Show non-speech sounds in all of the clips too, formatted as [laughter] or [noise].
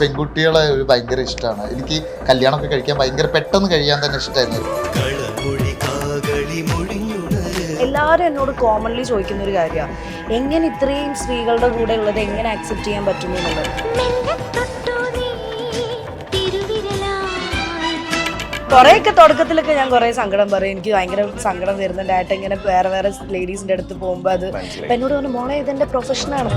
പെൺകുട്ടികളെ ഒരു ഭയങ്കര ഇഷ്ടമാണ് എനിക്ക് കല്യാണമൊക്കെ കഴിക്കാൻ ഭയങ്കര പെട്ടെന്ന് കഴിയാൻ തന്നെ ഇഷ്ടമായിരുന്നു എല്ലാവരും എന്നോട് കോമൺലി ചോദിക്കുന്ന ഒരു കാര്യമാണ് എങ്ങനെ ഇത്രയും സ്ത്രീകളുടെ കൂടെ ഉള്ളത് എങ്ങനെ ആക്സെപ്റ്റ് ചെയ്യാൻ പറ്റുന്നു എന്നുള്ളത്? കുറേയൊക്കെ തുടക്കത്തിലൊക്കെ ഞാൻ കുറേ സങ്കടം പറയും. എനിക്ക് ഭയങ്കര സങ്കടം വരുന്നുണ്ടായിട്ട് ഇങ്ങനെ വേറെ വേറെ ലേഡീസിന്റെ അടുത്ത് പോകുമ്പോൾ അത്. അപ്പൊ എന്നോട് പറഞ്ഞു മോളെ ഇതെന്റെ പ്രൊഫഷനാണ്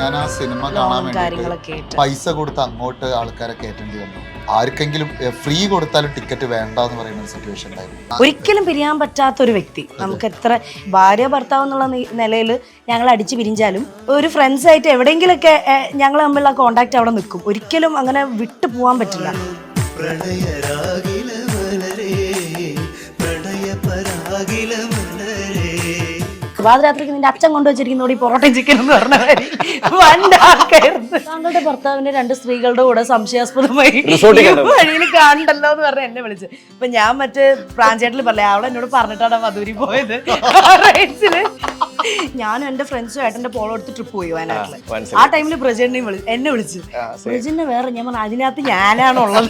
ഞാൻ ആ സിനിമ കാണാൻ വേണ്ടി പൈസ കൊടുത്ത് അങ്ങോട്ട് ആൾക്കാരെ കയറ്റേണ്ടി വന്നു. ആർക്കെങ്കിലും ഫ്രീ കൊടുത്താലും ടിക്കറ്റ് വേണ്ട എന്ന് പറയുന്ന സിറ്റുവേഷൻ ഉണ്ടായിരുന്നു. ഒരിക്കലും പിരിയാൻ പറ്റാത്ത ഒരു വ്യക്തി നമുക്ക് എത്ര ഭാര്യ ഭർത്താവ് എന്നുള്ള നിലയിൽ ഞങ്ങൾ അടിച്ചു പിരിഞ്ഞാലും ഒരു ഫ്രണ്ട്സ് ആയിട്ട് എവിടെയെങ്കിലൊക്കെ ഞങ്ങൾ തമ്മിലുള്ള കോണ്ടാക്ട് അവിടെ നിൽക്കും. ഒരിക്കലും അങ്ങനെ വിട്ടു പോകാൻ പറ്റില്ല. പ്രണയരാഗില പ്രണയ പരാഗില പാതിരാത്രിക്ക് നിന്റെ അച്ഛൻ കൊണ്ടുവച്ചിരിക്കുന്നോട് ഈ പൊറോട്ടയും ചിക്കൻ എന്ന് പറഞ്ഞ താങ്കളുടെ ഭർത്താവിന്റെ രണ്ട് സ്ത്രീകളുടെ കൂടെ സംശയാസ്പദമായി വഴിയിൽ കാണണ്ടല്ലോ എന്ന് പറഞ്ഞ് എന്നെ വിളിച്ച്. ഇപ്പൊ ഞാൻ മറ്റേ പ്രാഞ്ചേട്ടിൽ പറയാം അവളെന്നോട് പറഞ്ഞിട്ടാണ് മധുരി പോയത്. ഞാനും എന്റെ ഫ്രണ്ട്സും ഏട്ടന്റെ പോളോ എടുത്ത് ട്രിപ്പ് പോയി വയനാട്ടിൽ. ആ ടൈമിൽ ബ്രജേനെയും വിളി എന്നെ വിളിച്ചു. ബ്രജനെ വേറെ ഞാൻ പറഞ്ഞു അതിനകത്ത് ഞാനാണുള്ളത്.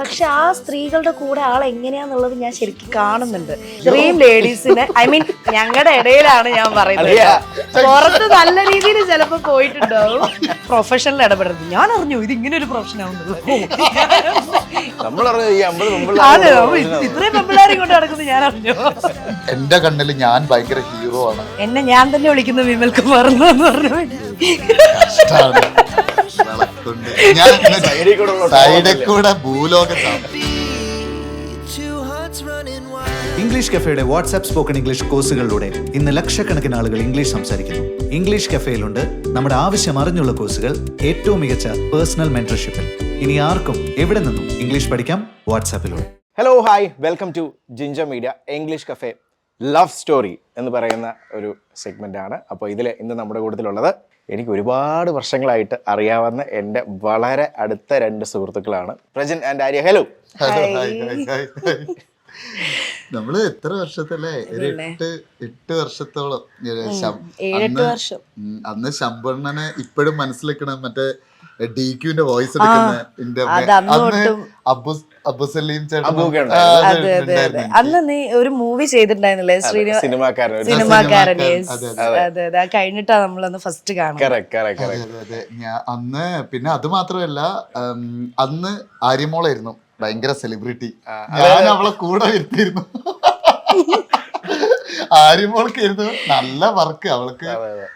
പക്ഷെ ആ സ്ത്രീകളുടെ കൂടെ ആൾ എങ്ങനെയാന്നുള്ളത് ഞാൻ ശരിക്കും കാണുന്നുണ്ട്. ഇത്രയും ലേഡീസിനെ ഐ മീൻ ഞങ്ങളുടെ ഇടയിലാണ് ഞാൻ പറയുന്നത് പുറത്ത് നല്ല രീതിയിൽ ചിലപ്പോ പോയിട്ടുണ്ടാവും. പ്രൊഫഷണൽ ഇടപെടുന്നത് ഞാൻ അറിഞ്ഞു ഇത് ഇങ്ങനെ ഒരു പ്രൊഫഷൻ ആവുന്നുള്ളത് ഇത്രയും പെമ്പിളാരെ കൊണ്ട് നടക്കുന്നത് ഞാൻ അറിഞ്ഞു. എന്റെ കണ്ണിൽ ഞാൻ ഭയങ്കര ഹീറോ ആണ്. എന്നെ ഞാൻ തന്നെ വിളിക്കുന്നു വിമൽ കുമാർ എന്ന് പറഞ്ഞു കൂടെ ഭൂലോകത്താണ് ഇംഗ്ലീഷ് കഫേയുടെ വാട്സ്ആപ്പ് സ്പോക്കൺ ഇംഗ്ലീഷ് കോഴ്സുകളിലൂടെ ഇന്ന് ലക്ഷക്കണക്കിന് ആളുകൾ ഇംഗ്ലീഷ് സംസാരിക്കുന്നു. ഇംഗ്ലീഷ് കഫേയിലുണ്ട് നമ്മുടെ ആവശ്യം അറിഞ്ഞുള്ള കോഴ്സുകൾ ഏറ്റവും മികച്ച പേഴ്സണൽ മെന്റർഷിപ്പിൽ ഇനി ആർക്കും എവിടെ നിന്നും ഇംഗ്ലീഷ് പഠിക്കാം? വാട്സാപ്പിലൂടെ hello hi welcome to ginger media English cafe love story എന്ന് പറയുന്ന ഒരു സെഗ്മെന്റ് ആണ്. അപ്പോൾ ഇതിൽ ഇന്ന് നമ്മുടെ കൂട്ടത്തിലുള്ളത് എനിക്ക് ഒരുപാട് വർഷങ്ങളായിട്ട് അറിയാവുന്ന എന്റെ വളരെ അടുത്ത രണ്ട് സുഹൃത്തുക്കളാണ്. Prajan and Arya hello. നമ്മൾ എത്ര വർഷത്തല്ലേ? ഒരു എട്ട് എട്ട് വർഷത്തോളം. അന്ന് വർഷം. അന്ന് ശമ്പണ്ണനെ ഇപ്പോഴും മനസ്സിലാക്കണം മറ്റേ ഡി ക്യൂന്റെ വോയിസ് എടുക്കുന്ന അന്ന് അന്ന് അന്ന് നീ ഒരു മൂവി ചെയ്തിട്ടുണ്ടായിരുന്നില്ലേ? ശ്രീനിവാ സിനിമാക്കാരൻ ഒരു സിനിമാക്കാരൻ അതെ, അതെ. കഴിഞ്ഞിട്ടാ നമ്മളന്ന് ഫസ്റ്റ് കാണുന്നത്. അന്ന് പിന്നെ അത് മാത്രമല്ല അന്ന് ആര്യമോളായിരുന്നു. ഭയങ്കര സെലിബ്രിറ്റി ഞാൻ അവളെ കൂടെ [laughs] ഇരുത്തിയിരുന്നു ഇരുന്ന് നല്ല വർക്ക് അവൾക്ക്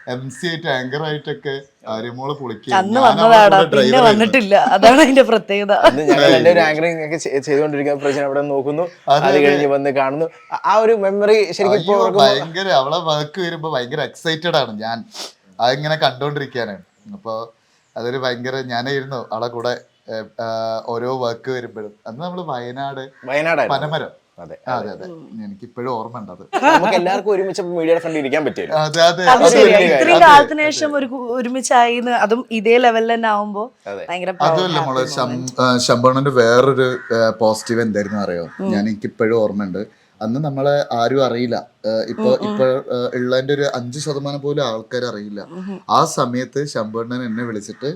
എം സി ആയിട്ട് ആങ്കർ ആയിട്ടൊക്കെ ആര്യമോൾ പൊളിക്കും അന്ന് വന്നതാടാ പിന്നെ വന്നിട്ടില്ല. അതാണ് അതിന്റെ പ്രത്യേകത. അന്ന് ഞങ്ങൾ എന്റെ ഒരു ആങ്കറിംഗ് ഒക്കെ ചെയ്- ചെയ്തുകൊണ്ടിരിക്കുന്ന പ്രജൻ അവിടെ നോക്കുന്നു. അത് കഴിഞ്ഞ് വന്ന് കാണുന്നു. ആ- ആ ഒരു മെമ്മറി ശരിക്കും ഇപ്പോൾ ഓർക്കുമ്പോൾ ഭയങ്കര അവളെ വർക്ക് വരുമ്പോ ഭയങ്കര എക്സൈറ്റഡ് ആണ് ഞാൻ. അതിങ്ങനെ കണ്ടോണ്ടിരിക്കാനാണ്. അപ്പൊ അതൊരു ഭയങ്കര ഞാനായിരുന്നു അവളെ കൂടെ ഏ, ആ, ഓരോ വർക്ക് വരുമ്പോഴും. അന്ന് നമ്മൾ വയനാട് വയനാടായിരുന്നു. പനമരം. അതെ അതെ. എനിക്ക് ഇപ്പോഴും ഓർമ്മ ഉണ്ട് അത്. നമുക്ക് എല്ലാവർക്കും ഒരുമിച്ച് മീഡിയയുടെ ഫ്രണ്ട് ഇരിക്കാൻ പറ്റില്ല അതെ അതെ. അത് അത് ശരിയാ ഇത്രയും കാലത്തിന് ശേഷം ഒരു കു- ഒരുമിച്ചായി എന്ന് അതും ഇതേ ലെവലിൽ തന്നെ ആവുമ്പോ. ഭയങ്കര അതുമല്ല മോളെ ശം- ആ, വേറൊരു പോസിറ്റീവ് എന്തായിരുന്നു അറിയോ? ഞാൻ എനിക്ക് ഇപ്പോഴും ഓർമ്മയുണ്ട്. അന്ന് നമ്മളെ ആരും അറിയില്ല. ആ, ഇപ്പൊ ഇപ്പൊ ആ, ഉള്ളതിന്റെ ഒരു അഞ്ച് ശതമാനം പോലും ആൾക്കാർ അറിയില്ല ആ സമയത്ത് ശമ്പണ്ണൻ എന്നെ വിളിച്ചിട്ട്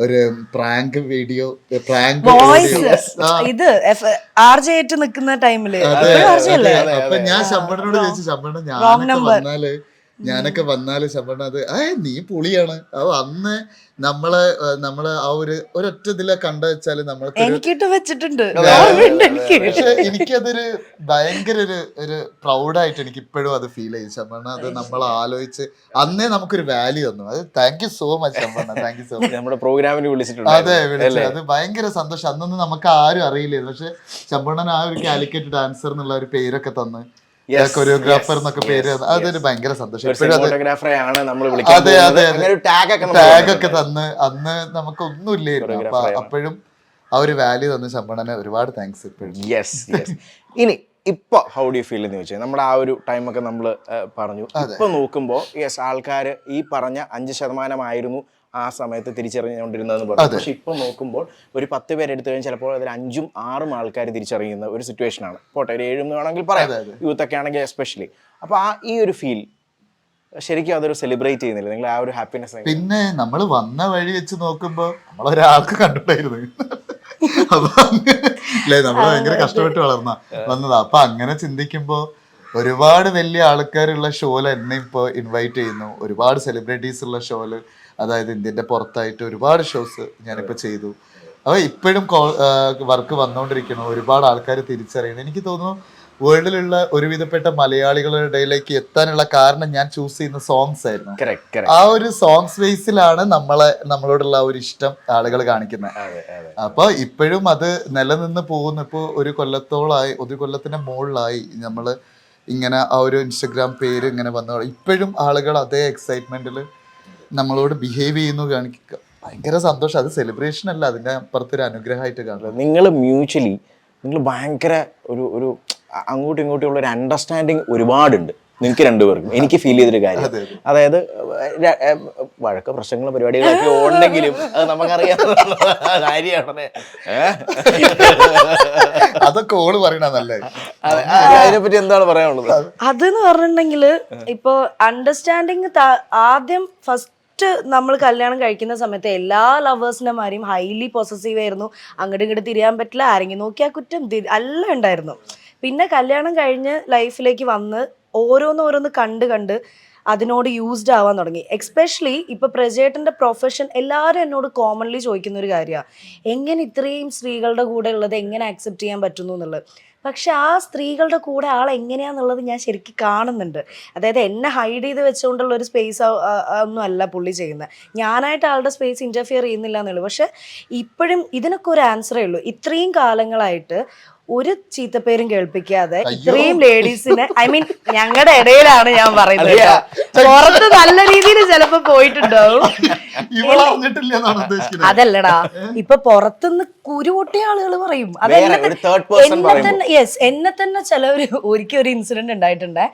ഒരു പ്രാങ്ക് വീഡിയോ പ്രാങ്ക് വോയിസ് ഇത് ആർ ജെ ആയിട്ട് നിൽക്കുന്ന ടൈമിൽ അപ്പൊ ഞാൻ ശമ്പടനോട് ചോദിച്ചു ശമ്പണ്ണൻ ഞാൻ ഞാനൊക്കെ വന്നാൽ ഞാനൊക്കെ വന്നാൽ ശമ്പണ്ണ അത് ഏ നീ പുളിയാണ്. അത് അന്ന് നമ്മളെ നമ്മൾ ആ ഒരു ഒരൊറ്റ ഇതിലെ കണ്ട വെച്ചാൽ നമ്മൾക്ക് എനിക്കിട്ട് വെച്ചിട്ടുണ്ട്. എനിക്ക് പക്ഷെ എനിക്കതൊരു ഭയങ്കര ഒരു ഒരു പ്രൗഡായിട്ട് എനിക്ക് ഇപ്പോഴും അത് ഫീൽ ചെയ്യും. ശമ്പണ്ണ അത് നമ്മൾ ആലോചിച്ച് അന്നേ നമുക്കൊരു വാല്യൂ തന്നു. അത് താങ്ക് യു സോ മച്ച് ശമ്പണ്ണ താങ്ക് യു സോ മച്ച് നമ്മുടെ പ്രോഗ്രാമിന് അതെ വിളിച്ചിട്ടുണ്ട് വിളിച്ചത് അത് ഭയങ്കര സന്തോഷം. അന്നൊന്നും നമുക്ക് ആരും അറിയില്ലായിരുന്നു. പക്ഷെ ശബണൻ ആ ഒരു കാലിക്കറ്റ് ഡാൻസർ എന്നുള്ള ഒരു പേരൊക്കെ തന്ന്. കൊറിയോഗ്രാഫർ എന്നൊക്കെ പേര് അതൊരു ഭയങ്കര സന്തോഷം. അത് അതെ, ടാഗ് ഒക്കെ തന്ന് അന്ന് നമുക്ക് ഒന്നുമില്ലായിരുന്നു അപ്പൊ അപ്പോഴും ആ ഒരു വാല്യൂ തന്ന ശമ്പണനെ ഒരുപാട് താങ്ക്സ് ഇപ്പോഴും. യെസ് യെസ് ഇനി ഇപ്പൊ ഹൗ ഡു ഫീൽ എന്ന് ചോദിച്ചാൽ നമ്മുടെ ആ ഒരു ടൈമൊക്കെ നമ്മൾ പറഞ്ഞു. ഇപ്പൊ നോക്കുമ്പോൾ യെസ് ആൾക്കാര് ഈ പറഞ്ഞ അഞ്ച് ശതമാനമായിരുന്നു ആ സമയത്ത് തിരിച്ചറിഞ്ഞുകൊണ്ടിരുന്നതെന്ന് പറഞ്ഞു. പക്ഷെ ഇപ്പൊ നോക്കുമ്പോൾ ഒരു പത്ത് പേരെ എടുത്തു കഴിഞ്ഞാൽ ചിലപ്പോൾ അതിൽ അഞ്ചും ആറും ആൾക്കാർ തിരിച്ചറിയുന്ന ഒരു സിറ്റുവേഷൻ ആണ്. പോട്ടെ ഒരു ഏഴും വേണമെങ്കിൽ പറയാം. യൂത്ത് ഒക്കെ ആണെങ്കിൽ എസ്പെഷ്യലി അപ്പൊ ആ ഈ ഒരു ഫീൽ ശരിക്കും അതൊരു സെലിബ്രേറ്റ് ചെയ്യുന്നില്ല? നിങ്ങൾ ആ ഒരു ഹാപ്പിനെസ് പിന്നെ നമ്മൾ വന്ന വഴി വെച്ച് നോക്കുമ്പോ നമ്മളൊരാൾക്ക് കണ്ടിട്ടായിരുന്നു അല്ലേ നമ്മൾ ഭയങ്കര കഷ്ടപ്പെട്ട് വളർന്ന. വന്നതാ. അപ്പൊ അങ്ങനെ ചിന്തിക്കുമ്പോ ഒരുപാട് വലിയ ആൾക്കാരുള്ള ഷോയിൽ എന്നെ ഇപ്പോൾ ഇൻവൈറ്റ് ചെയ്യുന്നു. ഒരുപാട് സെലിബ്രിറ്റീസ് ഉള്ള ഷോയിൽ അതായത് ഇന്ത്യന്റെ പുറത്തായിട്ട് ഒരുപാട് ഷോസ് ഞാനിപ്പോൾ ചെയ്തു. അപ്പൊ ഇപ്പോഴും വർക്ക് വന്നുകൊണ്ടിരിക്കുന്നു ഒരുപാട് ആൾക്കാർ തിരിച്ചറിയണം. എനിക്ക് തോന്നുന്നു വേൾഡിലുള്ള ഒരുവിധപ്പെട്ട മലയാളികളുടെ ഇടയിലേക്ക് എത്താനുള്ള കാരണം ഞാൻ ചൂസ് ചെയ്യുന്ന സോങ്സ് ആയിരുന്നു. ആ ഒരു സോങ്സ് ബേസിലാണ് നമ്മളെ നമ്മളോടുള്ള ആ ഒരു ഇഷ്ടം ആളുകൾ കാണിക്കുന്നത്. അപ്പൊ ഇപ്പോഴും അത് നിലനിന്ന് പോകുന്ന. ഇപ്പോൾ ഒരു കൊല്ലത്തോളായി ഒരു കൊല്ലത്തിന്റെ മുകളിലായി നമ്മൾ ഇങ്ങനെ ആ ഒരു ഇൻസ്റ്റഗ്രാം പേര് ഇങ്ങനെ വന്നു. ഇപ്പോഴും ആളുകൾ അതേ എക്സൈറ്റ്മെന്റിൽ നമ്മളോട് ബിഹേവ് ചെയ്യുന്നു കാണിക്കുക ഭയങ്കര സന്തോഷം. അത് സെലിബ്രേഷൻ അല്ല അതിന്റെ അപ്പുറത്തൊരു അനുഗ്രഹമായിട്ട് കാണുന്നത് നിങ്ങൾ മ്യൂച്വലി നിങ്ങൾ ഭയങ്കര ഒരു ഒരു അങ്ങോട്ടും ഇങ്ങോട്ടും ഉള്ള ഒരു അണ്ടർസ്റ്റാൻഡിങ് ഒരുപാടുണ്ട് നിങ്ങൾക്ക് രണ്ടുപേർക്കും. എനിക്ക് ഫീൽ ചെയ്തൊരു കാര്യം. അതായത് വഴക്ക പ്രശ്നങ്ങളും പരിപാടികളൊക്കെ ഉണ്ടെങ്കിലും അത് നമുക്കറിയാവുന്ന കാര്യമാണ്? അതൊക്കെ ഓൾ പറയണല്ലേ പറ്റി അതിനെപ്പറ്റി എന്താണ് പറയാനുള്ളത്? അതെന്ന് പറഞ്ഞിട്ടുണ്ടെങ്കിൽ ഇപ്പോ അണ്ടർസ്റ്റാൻഡിങ് ആദ്യം ഫസ്റ്റ് നമ്മൾ കല്യാണം കഴിക്കുന്ന സമയത്ത് എല്ലാ ലവേഴ്സിനെമാരെയും ഹൈലി പൊസസീവ് ആയിരുന്നു. അങ്ങോട്ടും ഇങ്ങോട്ട് തിരിയാൻ പറ്റില്ല. ആരെങ്കിലും നോക്കിയാൽ കുറ്റം. അല്ല ഉണ്ടായിരുന്നു. പിന്നെ കല്യാണം കഴിഞ്ഞ് ലൈഫിലേക്ക് വന്ന് ഓരോന്നോരോന്ന് കണ്ട് കണ്ട് അതിനോട് യൂസ്ഡ് ആവാൻ തുടങ്ങി. എക്സ്പെഷ്യലി ഇപ്പൊ പ്രജേട്ടന്റെ പ്രൊഫഷൻ എല്ലാവരും എന്നോട് കോമൺലി ചോദിക്കുന്ന ഒരു കാര്യമാണ് എങ്ങനെ ഇത്രയും സ്ത്രീകളുടെ കൂടെ ഉള്ളത്? എങ്ങനെ ആക്സെപ്റ്റ് ചെയ്യാൻ പറ്റുന്നു എന്നുള്ളത്? പക്ഷെ ആ സ്ത്രീകളുടെ കൂടെ ആൾ എങ്ങനെയാന്നുള്ളത് ഞാൻ ശരിക്കും കാണുന്നുണ്ട്. അതായത് എന്നെ ഹൈഡ് ചെയ്ത് വെച്ചുകൊണ്ടുള്ള ഒരു സ്പേസ് ഒന്നും അല്ല പുള്ളി ചെയ്യുന്നത് ഞാനായിട്ട് ആളുടെ സ്പേസ് ഇന്റർഫിയർ ചെയ്യുന്നില്ല എന്നുള്ളൂ. പക്ഷെ ഇപ്പോഴും ഇതിനൊക്കെ ഒരു ആൻസറേ ഉള്ളൂ. ഇത്രയും കാലങ്ങളായിട്ട് ഒരു ചീത്തപ്പേരും കേൾപ്പിക്കാതെ ഇത്രയും ലേഡീസിനെ ഐ മീൻ ഞങ്ങളുടെ ഇടയിലാണ് ഞാൻ പറയുന്നത്. പുറത്ത് നല്ല രീതിയിൽ ചിലപ്പോ പോയിട്ടുണ്ടാവും. അതല്ലടാ. ഇപ്പൊ പുറത്തുനിന്ന് കുരുപൊട്ടിയ ആളുകൾ പറയും. അത് എന്നെ. തന്നെ യെസ് എന്നെ തന്നെ ചിലവര് ഒരിക്കൽ ഒരു ഇൻസിഡന്റ് ഉണ്ടായിട്ടുണ്ട്.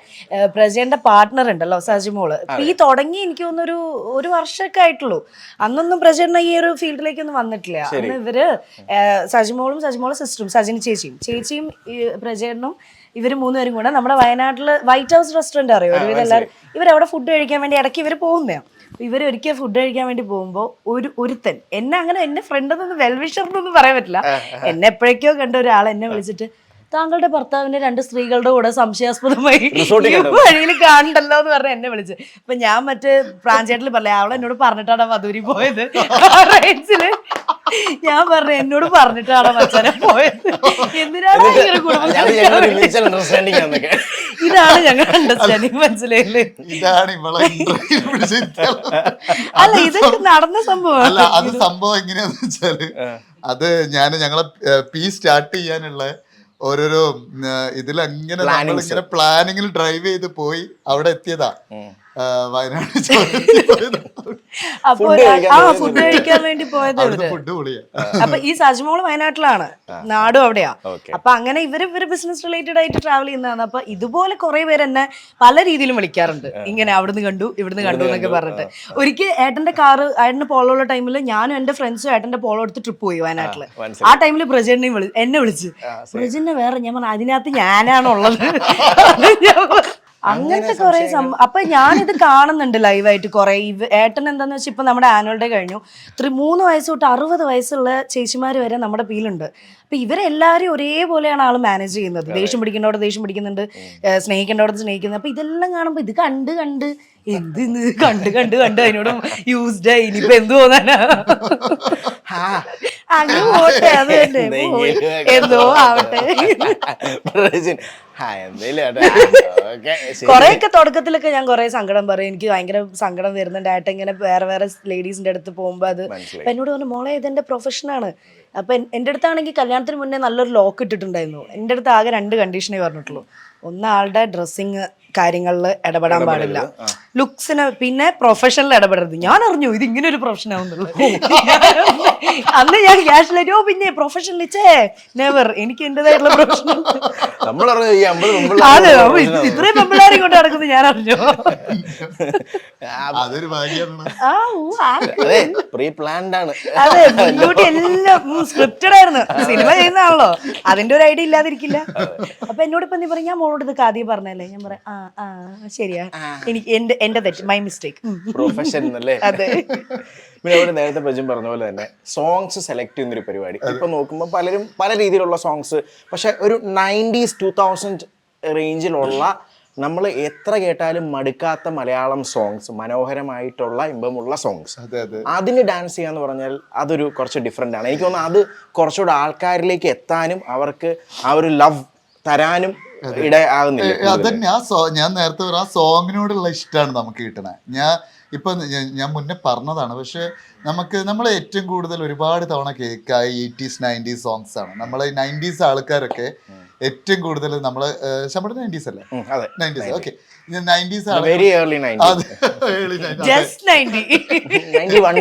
പ്രജയുടെ പാർട്ട്ണർ ഉണ്ടല്ലോ സജിമോൾ. ഈ തുടങ്ങി എനിക്ക് തോന്നുന്നൊരു ഒരു വർഷമൊക്കെ ആയിട്ടുള്ളൂ. അന്നൊന്നും പ്രജേട്ടൻ ഈ ഒരു ഫീൽഡിലേക്കൊന്നും വന്നിട്ടില്ല. അന്ന് ഇവർ സജിമോളും സജിമോളും സിസ്റ്ററും സജിനി ചേച്ചിയും. ചേച്ചിയും പ്രജേട്ടനും ഇവർ മൂന്നുപേരും കൂടെ നമ്മുടെ വയനാട്ടിൽ വൈറ്റ് ഹൗസ് റെസ്റ്റോറന്റ് അറിയോ? എല്ലാവരും ഇവരവിടെ ഫുഡ് കഴിക്കാൻ വേണ്ടി ഇടയ്ക്ക് ഇവർ പോകുന്നതാണ് ഇവർ ഒരിക്കൽ ഫുഡ് കഴിക്കാൻ വേണ്ടി പോകുമ്പോൾ ഒരു ഒരുത്തൻ എന്നെ അങ്ങനെ എന്റെ ഫ്രണ്ട് എന്നൊന്നും വെൽവിഷർ എന്നൊന്നും പറയാൻ പറ്റില്ല. എന്നെ എപ്പോഴേക്കോ കണ്ട ഒരാൾ എന്നെ വിളിച്ചിട്ട് താങ്കളുടെ ഭർത്താവിനെ രണ്ട് സ്ത്രീകളുടെ കൂടെ സംശയാസ്പദമായി വഴിയിൽ കാണണ്ടല്ലോ എന്ന് പറഞ്ഞ് എന്നെ വിളിച്ച്. അപ്പൊ ഞാൻ മറ്റേ പ്രാഞ്ചേട്ടിൽ പറയാം അവളെന്നോട് പറഞ്ഞിട്ടാണ് മധുരി പോയത്. റേഞ്ചിൽ ഞാൻ പറഞ്ഞു എന്നോട് പറഞ്ഞിട്ടാണ് മച്ചാനെ പോയത്? എന്തിനാണ് ഇങ്ങനെ കുടുംബം ഇതാണ് ഞങ്ങൾ അണ്ടർസ്റ്റാൻഡിങ് മനസ്സിലായില്ലേ? അല്ല ഇതൊക്കെ നടന്ന സംഭവം അല്ല അത് സംഭവം എങ്ങനെയാന്ന് വെച്ചാൽ അത് ഞാൻ ഞങ്ങളെ പി സ്റ്റാർട്ട് ചെയ്യാനുള്ള ഓരോരോ ഇതിലങ്ങനെ പ്ലാനിങ്ങിൽ ഡ്രൈവ് ചെയ്ത് പോയി അവിടെ എത്തിയതാ. വയനാട്. അപ്പൊ കഴിക്കാൻ ആ ഫുഡ് കഴിക്കാൻ വേണ്ടി പോയത് അപ്പൊ ഈ സജ്മോൾ വയനാട്ടിലാണ്. നാടും അവിടെയാ. അപ്പൊ അങ്ങനെ ഇവർ ഇവർ ബിസിനസ് റിലേറ്റഡ് ആയിട്ട് ട്രാവൽ ചെയ്യുന്നതാണ്. അപ്പൊ ഇതുപോലെ കുറെ പേര് എന്നെ പല രീതിയിലും വിളിക്കാറുണ്ട്. ഇങ്ങനെ അവിടുന്ന് കണ്ടു ഇവിടുന്ന് കണ്ടു എന്നൊക്കെ പറഞ്ഞിട്ട്. ഒരിക്കൽ ഏട്ടന്റെ കാറ് ഏട്ടന്റെ പോളോ ഉള്ള ടൈമിൽ ഞാനും എന്റെ ഫ്രണ്ട്സും ഏട്ടന്റെ പോളോ എടുത്ത് ട്രിപ്പ് പോയി വയനാട്ടിൽ. ആ ടൈമിൽ പ്രജനെയും വിളി എന്നെ വിളിച്ച്. പ്രജനെ വേറെ ഞാൻ പറഞ്ഞു അതിനകത്ത് ഞാനാണുള്ളത്. [laughs] അങ്ങനത്തെ കുറെ സംഭവം അപ്പൊ ഞാനിത് കാണുന്നുണ്ട് ലൈവായിട്ട് കുറെ. ഏട്ടൻ എന്താന്ന് വെച്ചാൽ ഇപ്പൊ നമ്മുടെ ആനുവൽ ഡേ കഴിഞ്ഞു. ഇത്ര മൂന്ന് വയസ്സ് തൊട്ട് അറുപത് വയസ്സുള്ള ചേച്ചിമാർ വരെ നമ്മുടെ പീലുണ്ട്. അപ്പൊ ഇവരെല്ലാരും ഒരേപോലെയാണ് ആൾ മാനേജ് ചെയ്യുന്നത്. ദേഷ്യം പിടിക്കേണ്ടവിടെ ദേഷ്യം പിടിക്കുന്നുണ്ട്. സ്നേഹിക്കേണ്ടവിടെ സ്നേഹിക്കുന്നത് അപ്പൊ ഇതെല്ലാം കാണുമ്പോൾ ഇത് കണ്ട് കണ്ട് എന്ത് ഇന്ന് കണ്ട് കണ്ട് കണ്ട് അതിനോട് യൂസ്ഡ് ആയി. ഇനിയിപ്പൊ എന്ത് തോന്നാനാ? അങ്ങ് പോട്ടെ അത് തന്നെ പോയി. എന്തോ ആവട്ടെ. കുറെയൊക്കെ തുടക്കത്തിലൊക്കെ ഞാൻ കൊറേ സങ്കടം പറയും. എനിക്ക് ഭയങ്കര സങ്കടം വരുന്നുണ്ട്. ആയിട്ട് ഇങ്ങനെ വേറെ വേറെ ലേഡീസിന്റെ അടുത്ത് പോകുമ്പോ അത്. അപ്പൊ എന്നോട് പറഞ്ഞു മോളെ ഇതെന്റെ പ്രൊഫഷനാണ് അപ്പൊ എൻ- എന്റെ അടുത്താണെങ്കിൽ കല്യാണത്തിന് മുന്നേ നല്ലൊരു ലോക്ക് ഇട്ടിട്ടുണ്ടായിരുന്നു. എന്റെ അടുത്ത് ആകെ രണ്ട് കണ്ടീഷനേ പറഞ്ഞിട്ടുള്ളൂ. ഒന്ന് ആളുടെ ഡ്രസ്സിങ് കാര്യങ്ങളിൽ ഇടപെടാൻ പാടില്ല. ലുക്സിന് പിന്നെ പ്രൊഫഷനിൽ ഇടപെടരുത്. ഞാൻ അറിഞ്ഞു ഇത് ഇങ്ങനെ ഒരു പ്രൊഫഷൻ ആവുന്നുള്ളൂ അന്ന് ഞാൻ ക്യാഷ് ഓ പിന്നെ പ്രൊഫഷനിൽ ചേ നെവർ എനിക്ക് എന്റേതായിട്ടുള്ള പ്രൊഫഷൻ അതെ ഇത്രയും പെമ്പിളാരെയും കൊണ്ട് നടക്കുന്നത് ഞാൻ അറിഞ്ഞു. അതെ പ്രീ പ്ലാൻഡ് ആണ്. അതെ മുൻകൂട്ടി എല്ലാം സ്ക്രിപ്റ്റഡ് ആയിരുന്നു. സിനിമ ചെയ്യുന്നതാണല്ലോ. അതിന്റെ ഒരു ഐഡിയ ഇല്ലാതിരിക്കില്ല. അപ്പൊ എന്നോട് ഇപ്പൊ നീ പറഞ്ഞ ഞാൻ മോളോട് ഇത് കാതി പറഞ്ഞല്ലേ? ഞാൻ പറയാം ആ. ശരിയാ. എനിക്ക് എന്റെ എന്റെ തെറ്റ് മൈ മിസ്റ്റേക്ക് പ്രൊഫഷൻ അല്ലേ അതെ. പിന്നെ അവിടെ നേരത്തെ പ്രജം പറഞ്ഞ പോലെ തന്നെ സോങ്സ് സെലക്ട് ചെയ്യുന്ന ഒരു പരിപാടി ഇപ്പൊ നോക്കുമ്പോൾ പലരും പല രീതിയിലുള്ള സോങ്സ് പക്ഷെ ഒരു നയന്റീസ് ടൂ തൗസൻഡ് റേഞ്ചിലുള്ള നമ്മൾ എത്ര കേട്ടാലും മടുക്കാത്ത മലയാളം സോങ്സ് മനോഹരമായിട്ടുള്ള ഇമ്പമുള്ള സോങ്സ് അതെ അതെ. അതിന് ഡാൻസ് ചെയ്യാന്ന് പറഞ്ഞാൽ അതൊരു കുറച്ച് ഡിഫറെന്റ് ആണ്. എനിക്ക് തോന്നുന്നു അത് കുറച്ചുകൂടെ ആൾക്കാരിലേക്ക് എത്താനും അവർക്ക് ആ ഒരു ലവ് തരാനും ഇട ആകുന്നില്ല അതന്നെ ആ സോ ഞാൻ നേരത്തെ പറഞ്ഞ ആ സോങ്ങിനോടുള്ള ഇഷ്ടമാണ് നമുക്ക് കിട്ടണേ. ഞാൻ ഇപ്പൊ ഞാൻ- മുന്നേ പറഞ്ഞതാണ്. പക്ഷെ നമുക്ക് നമ്മൾ ഏറ്റവും കൂടുതൽ ഒരുപാട് തവണ കേൾക്കുക എയ്റ്റീസ് നയന്റീസ് സോങ്സ് ആണ് നമ്മൾ നയന്റീസ് ആൾക്കാരൊക്കെ ഏറ്റവും കൂടുതൽ നമ്മൾ നമ്മുടെ നയന്റീസ് അല്ലേ? Nineties. Okay. Nineties very early ninety അതെ early 90s. Just ninety ninety one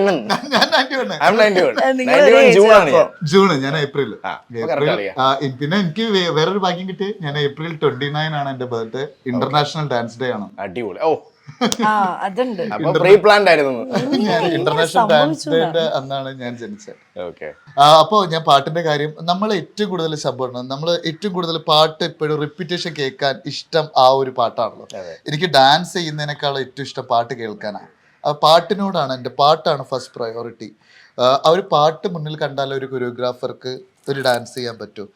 ഞാൻ ninety one I'm ninety one നിങ്ങൾ നയന്റി വൺ ഒരു ജൂൺ ആണ് ഞാൻ ജൂൺ ഞാൻ ഏപ്രിൽ പിന്നെ എനിക്ക് വേറൊരു ഭാഗ്യം കിട്ടി. ഞാൻ ഏപ്രിൽ ട്വന്റി നയൻ ആണ് എന്റെ ബർത്ത്ഡേ ഇന്റർനാഷണൽ ഡാൻസ് ഡേ ആണ്. അടിപൊളി. ഓ അതുണ്ട്. അപ്പൊ പ്രീ പ്ലാൻഡ് ആയിരുന്നു. ഞാൻ ഇന്റർനാഷണൽ ഡാൻസ് അന്നാണ് ഞാൻ ജനിച്ചത്. ഓക്കെ അപ്പോൾ അപ്പോ ഞാൻ പാട്ടിന്റെ കാര്യം നമ്മൾ ഏറ്റവും കൂടുതൽ ശബ്ദമാണ് നമ്മൾ ഏറ്റവും കൂടുതൽ പാട്ട് ഇപ്പോഴും റിപ്പീറ്റേഷൻ കേൾക്കാൻ ഇഷ്ടം ആ ഒരു പാട്ടാണല്ലോ. എനിക്ക് ഡാൻസ് ചെയ്യുന്നതിനേക്കാൾ ഏറ്റവും ഇഷ്ടം പാട്ട് കേൾക്കാനാണ്. ആ പാട്ടിനോടാണ് എന്റെ പാട്ടാണ് ഫസ്റ്റ് പ്രയോറിറ്റി ആ ഒരു പാട്ട് മുന്നിൽ കണ്ടാൽ ഒരു കൊറിയോഗ്രാഫർക്ക് ഒരു ഡാൻസ് ചെയ്യാൻ പറ്റും.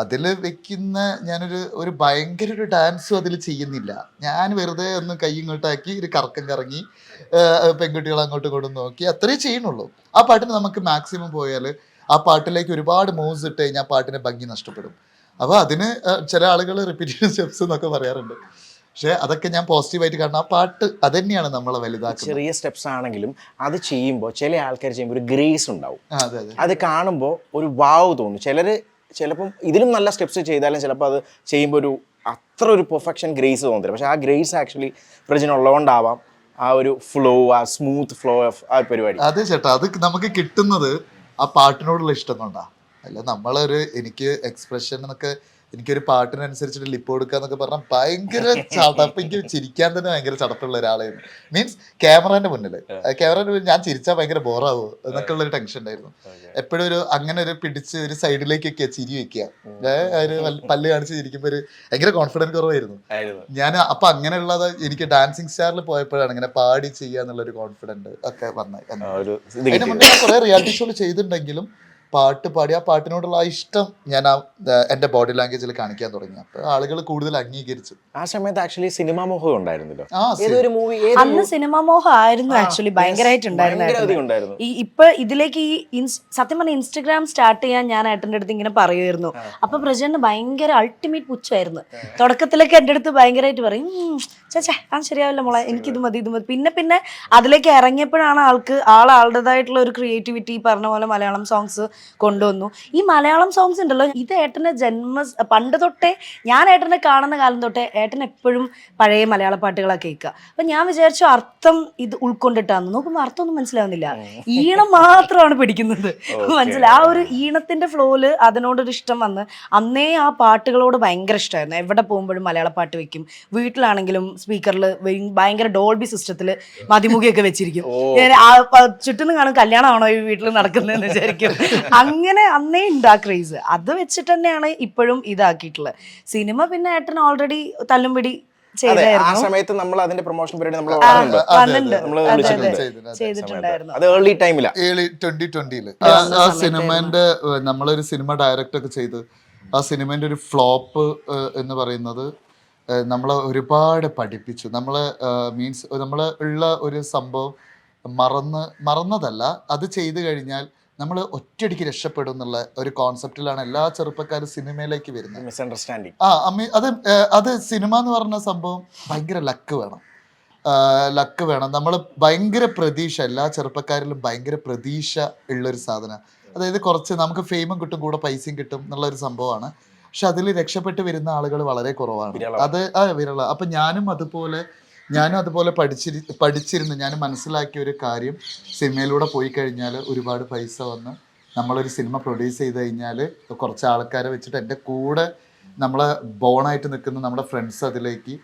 അതിൽ വെക്കുന്ന ഞാനൊരു ഒരു ഭയങ്കര ഒരു ഡാൻസും അതിൽ ചെയ്യുന്നില്ല. ഞാൻ വെറുതെ ഒന്ന് കൈ ഇങ്ങോട്ടാക്കി ഒരു കറക്കം കറങ്ങി പെൺകുട്ടികൾ അങ്ങോട്ടും ഇങ്ങോട്ടും നോക്കി അത്രേ ചെയ്യുന്നുള്ളൂ. ആ പാട്ടിന് നമുക്ക് മാക്സിമം പോയാൽ ആ പാട്ടിലേക്ക് ഒരുപാട് മൂവ്സ് ഇട്ട് കഴിഞ്ഞാൽ ആ പാട്ടിനെ ഭംഗി നഷ്ടപ്പെടും. അപ്പോൾ അതിന് ചില ആളുകൾ റിപ്പീറ്റീവ് സ്റ്റെപ്സ് എന്നൊക്കെ പറയാറുണ്ട്. പക്ഷെ അതൊക്കെ ഞാൻ പോസിറ്റീവായിട്ട് കാണുന്ന ആ പാട്ട് അതന്നെയാണ് നമ്മളെ വലുതാക്കുന്നത്. ചെറിയ സ്റ്റെപ്സ് ആണെങ്കിലും അത് ചെയ്യുമ്പോൾ ചില ആൾക്കാർ ചെയ്യുമ്പോൾ ഒരു ഗ്രേസ് ഉണ്ടാവും. അത് കാണുമ്പോൾ ഒരു വാവ് തോന്നും. ചിലർ ചിലപ്പം ഇതിലും നല്ല സ്റ്റെപ്സ് ചെയ്താലും ചിലപ്പോൾ അത് ചെയ്യുമ്പോൾ ഒരു അത്ര ഒരു പെർഫെക്ഷൻ ഗ്രേസ് തോന്നില്ല പക്ഷേ ആ ഗ്രേസ് ആക്ച്വലി പ്രജനുള്ളതുകൊണ്ടാവാം ആ ഒരു ഫ്ലോ ആ സ്മൂത്ത് ഫ്ലോ ഓഫ് ആ പരിപാടി. അതെ ചേട്ടാ അത് നമുക്ക് കിട്ടുന്നത് ആ പാട്ടിനോടുള്ള ഇഷ്ടം കൊണ്ടാണ് അല്ല നമ്മളൊരു എനിക്ക് എക്സ്പ്രഷൻ എന്നൊക്കെ എനിക്കൊരു പാട്ടിനനുസരിച്ചിട്ട് ലിപ്പ് കൊടുക്കുക എന്നൊക്കെ പറഞ്ഞാൽ ഭയങ്കര ചടപ്പ്. എനിക്ക് ചിരിക്കാൻ തന്നെ ഭയങ്കര ചടപ്പുള്ള ഒരാളായിരുന്നു. മീൻസ് ക്യാമറന്റെ മുന്നിൽ ക്യാമറന്റെ മുന്നിൽ ഞാൻ ചിരിച്ചാൽ ഭയങ്കര ബോറാവോ എന്നൊക്കെ ഉള്ള ഒരു ടെൻഷൻ ഉണ്ടായിരുന്നു. എപ്പോഴും ഒരു അങ്ങനെ ഒരു പിടിച്ച് ഒരു സൈഡിലേക്കൊക്കെ ചിരി വെക്കുക. ഒരു പല്ല് കാണിച്ച് ചിരിക്കുമ്പോൾ ഒരു ഭയങ്കര കോൺഫിഡൻസ് കുറവായിരുന്നു. ഞാൻ അപ്പൊ അങ്ങനെയുള്ളത് എനിക്ക് ഡാൻസിങ് സ്റ്റാറിൽ പോയപ്പോഴാണ് ഇങ്ങനെ പാടി ചെയ്യാന്നുള്ള ഒരു കോൺഫിഡന്റ് ഒക്കെ വന്നത്. അതിന്. മുന്നേ കുറെ റിയാലിറ്റി ഷോ ചെയ്തിട്ടുണ്ടെങ്കിലും പാട്ട് പാടി ആ പാട്ടിനോടുള്ള ആ ഇഷ്ടം ഞാൻ ആ എന്റെ ബോഡി ലാംഗ്വേജിൽ കാണിക്കാൻ തുടങ്ങി. അപ്പൊ ആളുകൾ കൂടുതൽ അംഗീകരിച്ചു. ആ സമയത്ത് ആക്ച്വലി സിനിമാ മോഹം ഉണ്ടായിരുന്നല്ലോ. ആ ഏതൊരു മൂവി അന്ന് സിനിമ മോഹം ആയിരുന്നു ആക്ച്വലി ഭയങ്കരമായിട്ട് ഉണ്ടായിരുന്നു ഉണ്ടായിരുന്നു. ഈ ഇപ്പൊ ഇതിലേക്ക് ഈ സത്യം പറഞ്ഞ ഇൻസ്റ്റഗ്രാം സ്റ്റാർട്ട് ചെയ്യാൻ ഞാൻ ഏട്ടന്റെ അടുത്ത് ഇങ്ങനെ പറയുമായിരുന്നു അപ്പൊ പ്രജന് ഭയങ്കര അൾട്ടിമേറ്റ് പുച്ഛമായിരുന്നു. തുടക്കത്തിലൊക്കെ എന്റെ അടുത്ത് ഭയങ്കരമായിട്ട് പറയും ചേച്ചാ ചേച്ചേ ആ ശരിയാവില്ല മോളെ എനിക്കിത് മതി ഇത് മതി. പിന്നെ പിന്നെ അതിലേക്ക് ഇറങ്ങിയപ്പോഴാണ് ആൾക്ക് ആൾ ആളുടേതായിട്ടുള്ള ഒരു ക്രിയേറ്റിവിറ്റി പറഞ്ഞ പോലെ മലയാളം സോങ്സ് കൊണ്ടുവന്നു. ഈ മലയാളം സോങ്സ് ഉണ്ടല്ലോ ഇത് ഏട്ടന്റെ ജന്മ പണ്ട് തൊട്ടേ ഞാൻ ഏട്ടനെ കാണുന്ന കാലം തൊട്ടേ ഏട്ടൻ എപ്പോഴും പഴയ മലയാള പാട്ടുകളാണ് കേൾക്കുക. അപ്പൊ ഞാൻ വിചാരിച്ചു അർത്ഥം ഇത് ഉൾക്കൊണ്ടിട്ടാന്ന്. നോക്കുമ്പോൾ അർത്ഥമൊന്നും മനസ്സിലാവുന്നില്ല. ഈണം മാത്രമാണ് പിടിക്കുന്നത്. മനസ്സിലായി ആ ഒരു ഈണത്തിന്റെ ഫ്ലോയിൽ അതിനോടൊരു ഇഷ്ടം വന്ന് അന്നേ ആ പാട്ടുകളോട് ഭയങ്കര ഇഷ്ടമായിരുന്നു എവിടെ പോകുമ്പോഴും മലയാള പാട്ട് വെക്കും. വീട്ടിലാണെങ്കിലും സ്പീക്കറിൽ ഭയങ്കര ഡോൾബി സിസ്റ്റത്തിൽ മതിമുഖിയൊക്കെ വെച്ചിരിക്കും. ഞാൻ കാണും കല്യാണമാണോ ഈ വീട്ടിൽ നടക്കുന്നതെന്ന് വിചാരിക്കും. അങ്ങനെ അന്നേ ഉണ്ട് ആ ക്രേസ് അത് വെച്ചിട്ട് തന്നെയാണ് ഇപ്പോഴും ഇതാക്കിയിട്ടുള്ളത്. സിനിമ പിന്നെ ഏട്ടൻ ഓൾറെഡി തല്ലുംപിടി അതെ ആ സമയത്ത് നമ്മൾ അതിന്റെ പ്രൊമോഷൻ പരിപാടി നമ്മൾ വിളിച്ചിട്ടുണ്ട്. അത്. ഏർലി ടൈമിലാ ഏളി ട്വന്റി ട്വന്റിയിൽ ആ സിനിമന്റെ നമ്മളൊരു സിനിമ ഡയറക്റ്റ് ഒക്കെ ചെയ്ത് ആ സിനിമന്റെ ഒരു ഫ്ലോപ്പ് എന്ന് പറയുന്നത് നമ്മളെ ഒരുപാട് പഠിപ്പിച്ചു. നമ്മളെ മീൻസ് നമ്മളെ ഉള്ള ഒരു സംഭവം മറന്ന് മറന്നതല്ല. അത് ചെയ്തു കഴിഞ്ഞാൽ നമ്മൾ ഒറ്റയടിക്ക് രക്ഷപ്പെടും എന്നുള്ള ഒരു കോൺസെപ്റ്റിലാണ് എല്ലാ ചെറുപ്പക്കാരും സിനിമയിലേക്ക് വരുന്നത്. മിസ്അണ്ടർസ്റ്റാൻഡിങ് ആ അമ്മ അത് അത് സിനിമ എന്ന് പറഞ്ഞ സംഭവം ഭയങ്കര ലക്ക് വേണം. ലക്ക് വേണം. നമ്മൾ ഭയങ്കര പ്രതീക്ഷ എല്ലാ ചെറുപ്പക്കാരിലും ഭയങ്കര പ്രതീക്ഷ ഉള്ളൊരു സാധനം. അതായത് കുറച്ച് നമുക്ക് ഫെയിമും കിട്ടും കൂടെ പൈസയും കിട്ടും എന്നുള്ളൊരു സംഭവമാണ്. പക്ഷെ അതിൽ രക്ഷപ്പെട്ട് വരുന്ന ആളുകൾ വളരെ കുറവാണ്. അത് ആ വിരള. അപ്പം ഞാനും അതുപോലെ ഞാനും അതുപോലെ പഠിച്ചിരി പഠിച്ചിരുന്നു. ഞാൻ മനസ്സിലാക്കിയ ഒരു കാര്യം സിനിമയിലൂടെ പോയി കഴിഞ്ഞാൽ ഒരുപാട് പൈസ വന്ന്. നമ്മളൊരു സിനിമ പ്രൊഡ്യൂസ് ചെയ്ത് കഴിഞ്ഞാൽ കുറച്ച് ആൾക്കാരെ വെച്ചിട്ട് എന്റെ കൂടെ നമ്മളെ ബോണായിട്ട് നിൽക്കുന്ന നമ്മുടെ ഫ്രണ്ട്സ് അതിലേക്ക്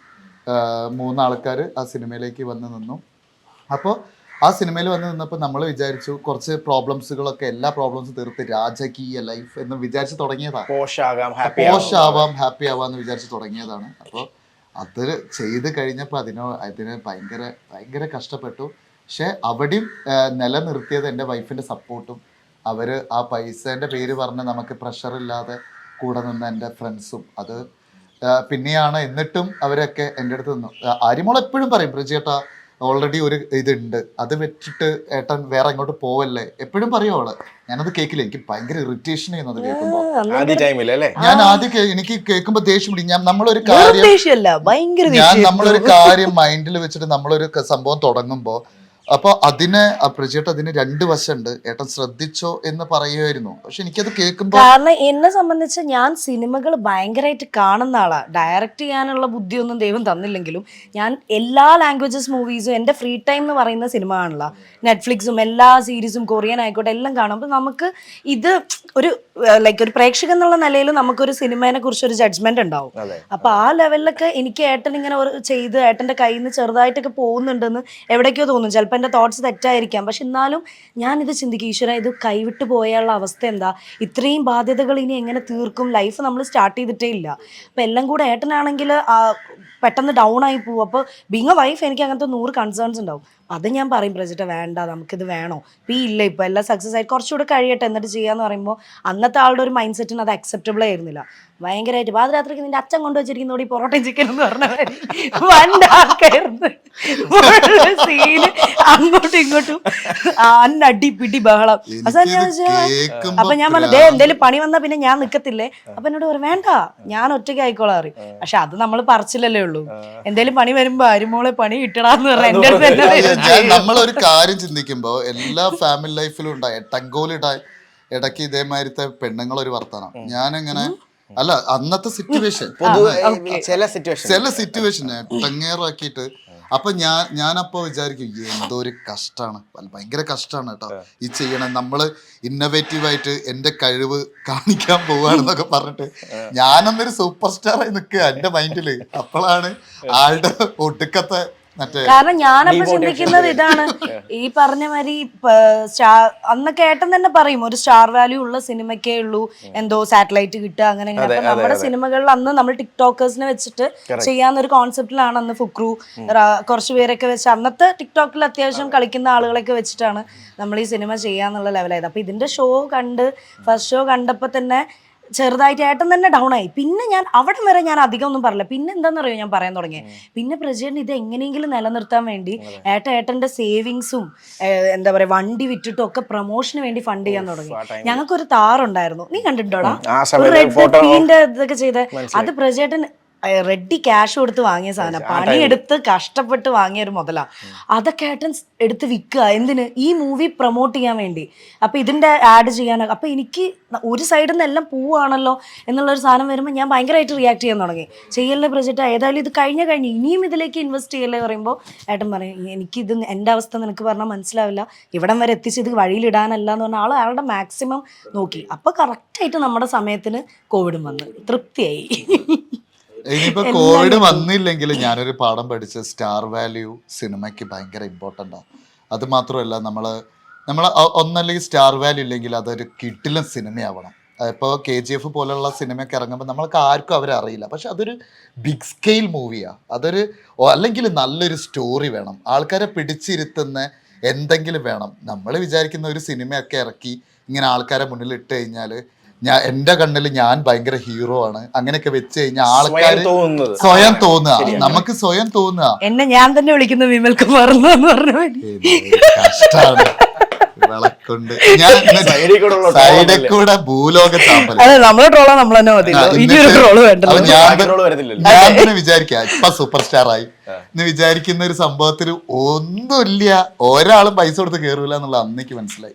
മൂന്നാൾക്കാർ ആ സിനിമയിലേക്ക് വന്ന് നിന്നു. അപ്പോൾ ആ സിനിമയിൽ വന്ന് നിന്നപ്പോൾ നമ്മൾ വിചാരിച്ചു കുറച്ച് പ്രോബ്ലംസുകളൊക്കെ എല്ലാ പ്രോബ്ലംസും തീർത്ത് രാജകീയ ലൈഫ് എന്ന് വിചാരിച്ച് തുടങ്ങിയതാണ്. പോഷാകാം ഹാപ്പി ആവാം. ഹാപ്പി ആവാം എന്ന് വിചാരിച്ച് തുടങ്ങിയതാണ്. അപ്പോൾ അത് ചെയ്ത് കഴിഞ്ഞപ്പോൾ അതിനോ അതിന് ഭയങ്കര ഭയങ്കര കഷ്ടപ്പെട്ടു. പക്ഷെ അവിടെയും നിലനിർത്തിയത് എന്റെ വൈഫിന്റെ സപ്പോർട്ടും. അവർ ആ പൈസേന്റെ പേര് പറഞ്ഞ് നമുക്ക് പ്രഷറില്ലാതെ കൂടെ നിന്ന എന്റെ ഫ്രണ്ട്സും അത് പിന്നെയാണ് എന്നിട്ടും അവരൊക്കെ എന്റെ അടുത്ത് നിന്നു. ആര്യമോൾ എപ്പോഴും പറയും പ്രജേട്ടാ ഓൾറെഡി ഒരു ഇതുണ്ട്. അത് വെച്ചിട്ട് ഏട്ടൻ വേറെ അങ്ങോട്ട് പോവല്ലേ? എപ്പോഴും പറയും അവൾ. ഞാനത് കേക്കില്ല എനിക്ക് ഭയങ്കര ഇറിറ്റേഷൻ ചെയ്യുന്നത് ആദ്യ ടൈമിൽ അല്ലേ? ഞാൻ ആദ്യം കേ- എനിക്ക് കേൾക്കുമ്പോ ദേഷ്യം പിടിക്കും ഞാൻ നമ്മളൊരു കാര്യം ദേഷ്യമല്ല ഭയങ്കര ഞാൻ ദേഷ്യം. നമ്മളൊരു കാര്യം മൈൻഡിൽ വെച്ചിട്ട് നമ്മളൊരു ക- സംഭവം തുടങ്ങുമ്പോ അപ്പൊ അതിനെ ആ പ്രജേട്ട് അതിന് രണ്ട് വശമുണ്ട്. ഏട്ടൻ ശ്രദ്ധിച്ചോ എന്ന് പറയുമായിരുന്നു. പക്ഷെ എനിക്കത് കേൾക്കുമ്പോൾ കാരണം എന്നെ സംബന്ധിച്ച് ഞാൻ സിനിമകൾ ഭയങ്കരമായിട്ട് കാണുന്ന ആളാ. ഡയറക്റ്റ് ചെയ്യാനുള്ള ബുദ്ധിയൊന്നും ദൈവം തന്നില്ലെങ്കിലും ഞാൻ എല്ലാ ലാംഗ്വേജസ് മൂവീസും എന്റെ ഫ്രീ ടൈം എന്ന് പറയുന്ന സിനിമ ആണല്ലോ നെറ്റ്ഫ്ലിക്സും എല്ലാ സീരീസും കൊറിയൻ ആയിക്കോട്ടെ എല്ലാം കാണുമ്പോൾ അപ്പോൾ നമുക്ക് ഇത് ഒരു ലൈക്ക് ഒരു പ്രേക്ഷകൻ എന്നുള്ള നിലയിൽ നമുക്കൊരു സിനിമയെ കുറിച്ച് ഒരു ജഡ്ജ്മെന്റ് ഉണ്ടാവും. അപ്പൊ ആ ലെവലിലൊക്കെ എനിക്ക് ഏട്ടൻ ഇങ്ങനെ ഒരു ചെയ്ത് ഏട്ടന്റെ കയ്യിൽ നിന്ന് ചെറുതായിട്ടൊക്കെ പോകുന്നുണ്ടെന്ന് എവിടേക്കോ തോന്നും. ചിലപ്പോൾ എന്റെ തോട്ട്സ് തെറ്റായിരിക്കാം. പക്ഷെ എന്നാലും ഞാനിത് ചിന്തിക്കും ഈശ്വര ഇത് കൈവിട്ട് പോയാലുള്ള അവസ്ഥ എന്താ? ഇത്രയും ബാധ്യതകൾ ഇനി എങ്ങനെ തീർക്കും? ലൈഫ് നമ്മൾ സ്റ്റാർട്ട് ചെയ്തിട്ടേ ഇല്ല. അപ്പം എല്ലാം കൂടെ ഏട്ടനാണെങ്കിൽ പെട്ടെന്ന് ഡൗൺ ആയി പോകും അപ്പോൾ ബീങ് എ വൈഫ് എനിക്ക് അങ്ങനത്തെ നൂറ് കൺസേൺസ് ഉണ്ടാവും. അത് ഞാൻ പറയും പ്രജിറ്റ വേണ്ട നമുക്കിത് വേണോ? ഇപ്പം ഈ ഇല്ല ഇപ്പോൾ എല്ലാം സക്സസ് ആയി കുറച്ചുകൂടെ കഴിയട്ടെ എന്നിട്ട് ചെയ്യാന്ന് പറയുമ്പോൾ അന്നത്തെ ആളുടെ ഒരു മൈൻഡ് സെറ്റിന് അത് അക്സെപ്റ്റബിൾ ആയിരുന്നില്ല. ഭയങ്കരമായിട്ട് പാതിരാത്രിക്ക് നിന്റെ അച്ഛൻ കൊണ്ടുവച്ചിരിക്കുന്ന ഈ പൊറോട്ടയും ചിക്കൻ എന്ന് പറഞ്ഞ മാതിരി വണ്ടാക്കായിരുന്നു സീന് അങ്ങോട്ടും ഇങ്ങോട്ടും. അന്നടി പിടി ബഹളം. അപ്പൊ ഞാൻ പറഞ്ഞു ദേ എന്തേലും പണി വന്നാ പിന്നെ ഞാൻ നിക്കത്തില്ലേ? അപ്പൊ എന്നോട് പറയും വേണ്ട ഞാൻ ഒറ്റയ്ക്ക് ആയിക്കോളാം അറിയും പക്ഷെ അത് നമ്മൾ പറിച്ചില്ലല്ലേ ഉള്ളൂ. എന്തേലും പണി വരുമ്പോ അരുമോളെ പണി കിട്ടണാന്ന് പറഞ്ഞ എന്റെ അടുത്ത് തന്നെ ഞാൻ നമ്മളൊരു കാര്യം ചിന്തിക്കുമ്പോ എല്ലാ ഫാമിലി ലൈഫിലും ഉണ്ടായ. ടങ്കോലിടാൻ ഇടയ്ക്ക് ഇതേമാതിരത്തെ പെണ്ണുങ്ങളൊരു വർത്തമാനം. ഞാനിങ്ങനെ അല്ല അന്നത്തെ സിറ്റുവേഷൻ ചില സിറ്റുവേഷൻ ചില സിറ്റുവേഷന് അപ്പൊ ഞാൻ ഞാനപ്പോ വിചാരിക്കും "ഈ എന്തോ ഒരു കഷ്ടാണ്. വല്ല- ഭയങ്കര കഷ്ടാണ് കേട്ടോ. ഈ ചെയ്യണം നമ്മൾ ഇന്നോവേറ്റീവ് ആയിട്ട് എന്റെ കഴിവ് കാണിക്കാൻ പോവാണെന്നൊക്കെ പറഞ്ഞിട്ട് ഞാനന്നൊരു സൂപ്പർ സ്റ്റാറായി നിൽക്കുക എന്റെ മൈൻഡിൽ അപ്പോഴാണ് ആളുടെ ഒടുക്കത്തെ കാരണം ഞാനപ്പോ ചിന്തിക്കുന്നത് ഇതാണ്. ഈ പറഞ്ഞ മാതിരി അന്നൊക്കെ ഏട്ടൻ തന്നെ പറയും ഒരു സ്റ്റാർ വാല്യൂ ഉള്ള സിനിമക്കേ ഉള്ളൂ എന്തോ സാറ്റലൈറ്റ് കിട്ടുക അങ്ങനെ അപ്പൊ നമ്മുടെ സിനിമകളിൽ അന്ന് നമ്മൾ ടിക്ടോക്കേഴ്സിനെ വെച്ചിട്ട് ചെയ്യാവുന്ന ഒരു കോൺസെപ്റ്റിലാണ് അന്ന് ഫുക്രു കുറച്ചുപേരൊക്കെ കുറച്ച് പേരൊക്കെ വെച്ച്. അന്നത്തെ ടിക്ടോക്കിൽ അത്യാവശ്യം കളിക്കുന്ന ആളുകളൊക്കെ വെച്ചിട്ടാണ് നമ്മൾ ഈ സിനിമ ചെയ്യാന്നുള്ള ലെവലായത്. അപ്പൊ ഇതിന്റെ ഷോ കണ്ട് ഫസ്റ്റ് ഷോ കണ്ടപ്പോ തന്നെ ചെറുതായിട്ട് ഏട്ടൻ തന്നെ ഡൗൺ ആയി. പിന്നെ ഞാൻ അവിടെ വരെ ഞാൻ അധികം ഒന്നും പറഞ്ഞില്ല. പിന്നെ എന്താണെന്നറിയോ ഞാൻ പറയാൻ തുടങ്ങിയത് പിന്നെ പ്രജേട്ടൻ ഇത് എങ്ങനെയെങ്കിലും നിലനിർത്താൻ വേണ്ടി ഏട്ട ഏട്ടന്റെ സേവിങ്സും എന്താ പറയാ വണ്ടി വിറ്റിട്ടും ഒക്കെ പ്രൊമോഷന് വേണ്ടി ഫണ്ട് ചെയ്യാൻ തുടങ്ങി. ഞങ്ങൾക്ക് ഞങ്ങൾക്കൊരു താറുണ്ടായിരുന്നു. നീ സമയത്ത് റെഡ് ഇതൊക്കെ ചെയ്ത്. അത് പ്രജേട്ടൻ റെഡി ക്യാഷ് കൊടുത്ത് വാങ്ങിയ സാധനം. പണിയെടുത്ത് കഷ്ടപ്പെട്ട് വാങ്ങിയ ഒരു മുതലാ. അതൊക്കെ ഏട്ടൻ സ് എടുത്ത് വിൽക്കുക. എന്തിന്? ഈ മൂവി പ്രൊമോട്ട് ചെയ്യാൻ വേണ്ടി. അപ്പൊ ഇതിന്റെ ആഡ് ചെയ്യാനൊക്കെ അപ്പൊ എനിക്ക് ഒരു സൈഡിൽ നിന്ന് എല്ലാം പോവാണല്ലോ എന്നുള്ള ഒരു സാധനം വരുമ്പോൾ ഞാൻ ഭയങ്കരമായിട്ട് റിയാക്ട് ചെയ്യാൻ തുടങ്ങി. ചെയ്യല്ലേ പ്രൊജക്റ്റ് ഏതായാലും ഇത് കഴിഞ്ഞ കഴിഞ്ഞ് ഇനിയും ഇതിലേക്ക് ഇൻവെസ്റ്റ് ചെയ്യല്ലേ പറയുമ്പോൾ ഏട്ടൻ പറയും എനിക്കിത് എന്റെ അവസ്ഥ നിനക്ക് പറഞ്ഞാൽ മനസ്സിലാവില്ല. ഇവിടം വരെ എത്തിച്ച് ഇത് വഴിയിലിടാനല്ല എന്ന് പറഞ്ഞാൽ ആൾ അയാളുടെ മാക്സിമം നോക്കി. അപ്പോൾ കറക്റ്റായിട്ട് നമ്മുടെ സമയത്തിന് കോവിഡും വന്ന്. തൃപ്തിയായി. ഇനിയിപ്പോ കോവിഡ് വന്നില്ലെങ്കിൽ ഞാനൊരു പാഠം പഠിച്ച സ്റ്റാർ വാല്യൂ സിനിമയ്ക്ക് ഭയങ്കര ഇമ്പോർട്ടന്റ് ആണ് അത് മാത്രമല്ല നമ്മൾ നമ്മൾ ഒന്നല്ലെങ്കിൽ സ്റ്റാർ വാല്യൂ ഇല്ലെങ്കിൽ അതൊരു കിട്ടിലും സിനിമയാവണം. ഇപ്പോൾ കെ ജി എഫ് പോലുള്ള സിനിമയൊക്കെ ഇറങ്ങുമ്പോൾ നമ്മൾക്ക് ആർക്കും അവരെ അറിയില്ല. പക്ഷെ അതൊരു ബിഗ് സ്കെയിൽ മൂവിയാണ് അതൊരു അല്ലെങ്കിൽ നല്ലൊരു സ്റ്റോറി വേണം. ആൾക്കാരെ പിടിച്ചിരുത്തുന്ന എന്തെങ്കിലും വേണം. നമ്മൾ വിചാരിക്കുന്ന ഒരു സിനിമയൊക്കെ ഇറക്കി ഇങ്ങനെ ആൾക്കാരെ മുന്നിൽ ഇട്ട് കഴിഞ്ഞാൽ ഞാൻ എന്റെ കണ്ണിൽ ഞാൻ ഭയങ്കര ഹീറോ ആണ്. അങ്ങനെയൊക്കെ വെച്ച് കഴിഞ്ഞാൽ ആൾക്കാർ സ്വയം തോന്നുക. നമുക്ക് സ്വയം തോന്നുക. എന്നെ ഞാൻ തന്നെ വിളിക്കുന്നു വിമൽ കുമാർ കഷ്ടാണ്. വിളക്കുണ്ട്. ഞാൻ സൈഡിൽ കൂടെ ഭൂലോക ഞാൻ തന്നെ വിചാരിക്കാം ഇപ്പൊ സൂപ്പർ സ്റ്റാർ ആയി എന്ന് വിചാരിക്കുന്ന ഒരു സംഭവത്തിൽ ഒന്നുമില്ല. ഒരാളും പൈസ കൊടുത്ത് കേറൂല എന്നുള്ള അന്നേക്ക് മനസ്സിലായി.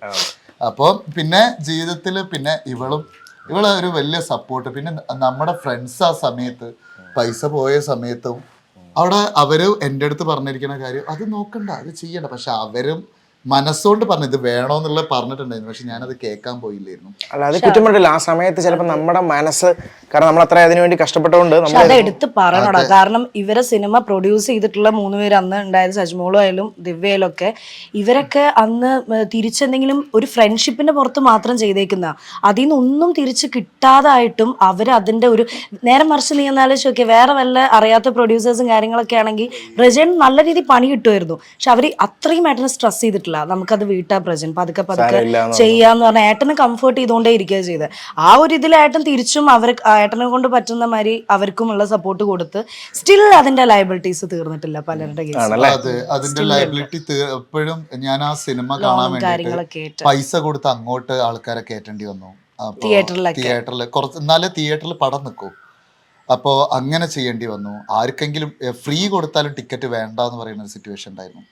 അപ്പോൾ പിന്നെ ജീവിതത്തിൽ പിന്നെ ഇവളും ഇവളെ ഒരു വലിയ സപ്പോർട്ട് പിന്നെ നമ്മുടെ ഫ്രണ്ട്സ് ആ സമയത്ത് പൈസ പോയ സമയത്തും അവിടെ അവർ എന്റെ അടുത്ത് പറഞ്ഞിരിക്കുന്ന കാര്യം അത് നോക്കണ്ട അത് ചെയ്യണ്ട. പക്ഷെ അവരും മനസ്സുകൊണ്ട് പറഞ്ഞു ഇത് വേണോന്നുള്ള പറഞ്ഞിട്ടുണ്ടായിരുന്നു. പക്ഷെ ഞാനത് കേൾക്കാൻ പോയില്ലായിരുന്നു. അല്ല അത് കുറ്റമുണ്ടല്ലോ ആ സമയത്ത് ചിലപ്പോൾ നമ്മുടെ മനസ്സ് കാരണം നമ്മൾ അത്ര അതിനുവേണ്ടി കഷ്ടപ്പെട്ടുകൊണ്ട് പക്ഷെ നമ്മൾ അത് എടുത്ത് പറയണോടാ കാരണം ഇവരെ സിനിമ പ്രൊഡ്യൂസ് ചെയ്തിട്ടുള്ള മൂന്ന് പേര് അന്ന് ഉണ്ടായത് സജ്മോളും ആയാലും ദിവ്യയിലും ഒക്കെ ഇവരൊക്കെ അന്ന് ഏർ തിരിച്ചെന്തെങ്കിലും ഒരു ഫ്രണ്ട്ഷിപ്പിന്റെ പുറത്ത് മാത്രം ചെയ്തേക്കുന്ന അതിൽ നിന്ന് ഒന്നും തിരിച്ച് കിട്ടാതായിട്ടും അവർ അതിന്റെ ഒരു നേരെ മറിച്ച് നീ എന്നാലും നോക്കിയാൽ വേറെ വല്ല അറിയാത്ത പ്രൊഡ്യൂസേഴ്സും കാര്യങ്ങളൊക്കെ ആണെങ്കിൽ റജൻ നല്ല രീതിയിൽ പണി കിട്ടുമായിരുന്നു. പക്ഷെ അവർ അത്രയും ഏട്ടനെ സ്ട്രെസ് ചെയ്തിട്ടില്ല. നമുക്കത് വീട്ടാ പ്രജൻ. പതുക്കെ പതുക്കെ ചെയ്യാന്ന് പറഞ്ഞാൽ ഏട്ടനെ കംഫർട്ട് ചെയ്തുകൊണ്ടേ ഇരിക്കുക ചെയ്തത് ആ ഒരു ഇതിൽ ഏട്ടൻ തിരിച്ചും അവർ ഏട്ടനെ കൊണ്ട് പറ്റുന്ന മാതിരി അവർക്കുമുള്ള സപ്പോർട്ട് കൊടുത്ത് സ്റ്റിൽ അതിന്റെ ലയബിലിറ്റീസ് തീർന്നിട്ടില്ല പലരുടെ അതിന്റെ ലയബിലിറ്റി എപ്പോഴും ഞാൻ ആ സിനിമ കാണാൻ വേണ്ടി കാര്യങ്ങളൊക്കെ പൈസ കൊടുത്ത് അങ്ങോട്ട് ആൾക്കാരെ കയറ്റേണ്ടി വന്നു. തിയേറ്ററിൽ കുറച്ച് എന്നാലേ തിയേറ്ററിൽ പടം നിൽക്കൂ. അപ്പോ അങ്ങനെ ചെയ്യേണ്ടി വന്നു. ആർക്കെങ്കിലും ഫ്രീ കൊടുത്താലും ടിക്കറ്റ് വേണ്ട എന്ന് പറയുന്ന ഒരു സിറ്റുവേഷൻ ഉണ്ടായിരുന്നു.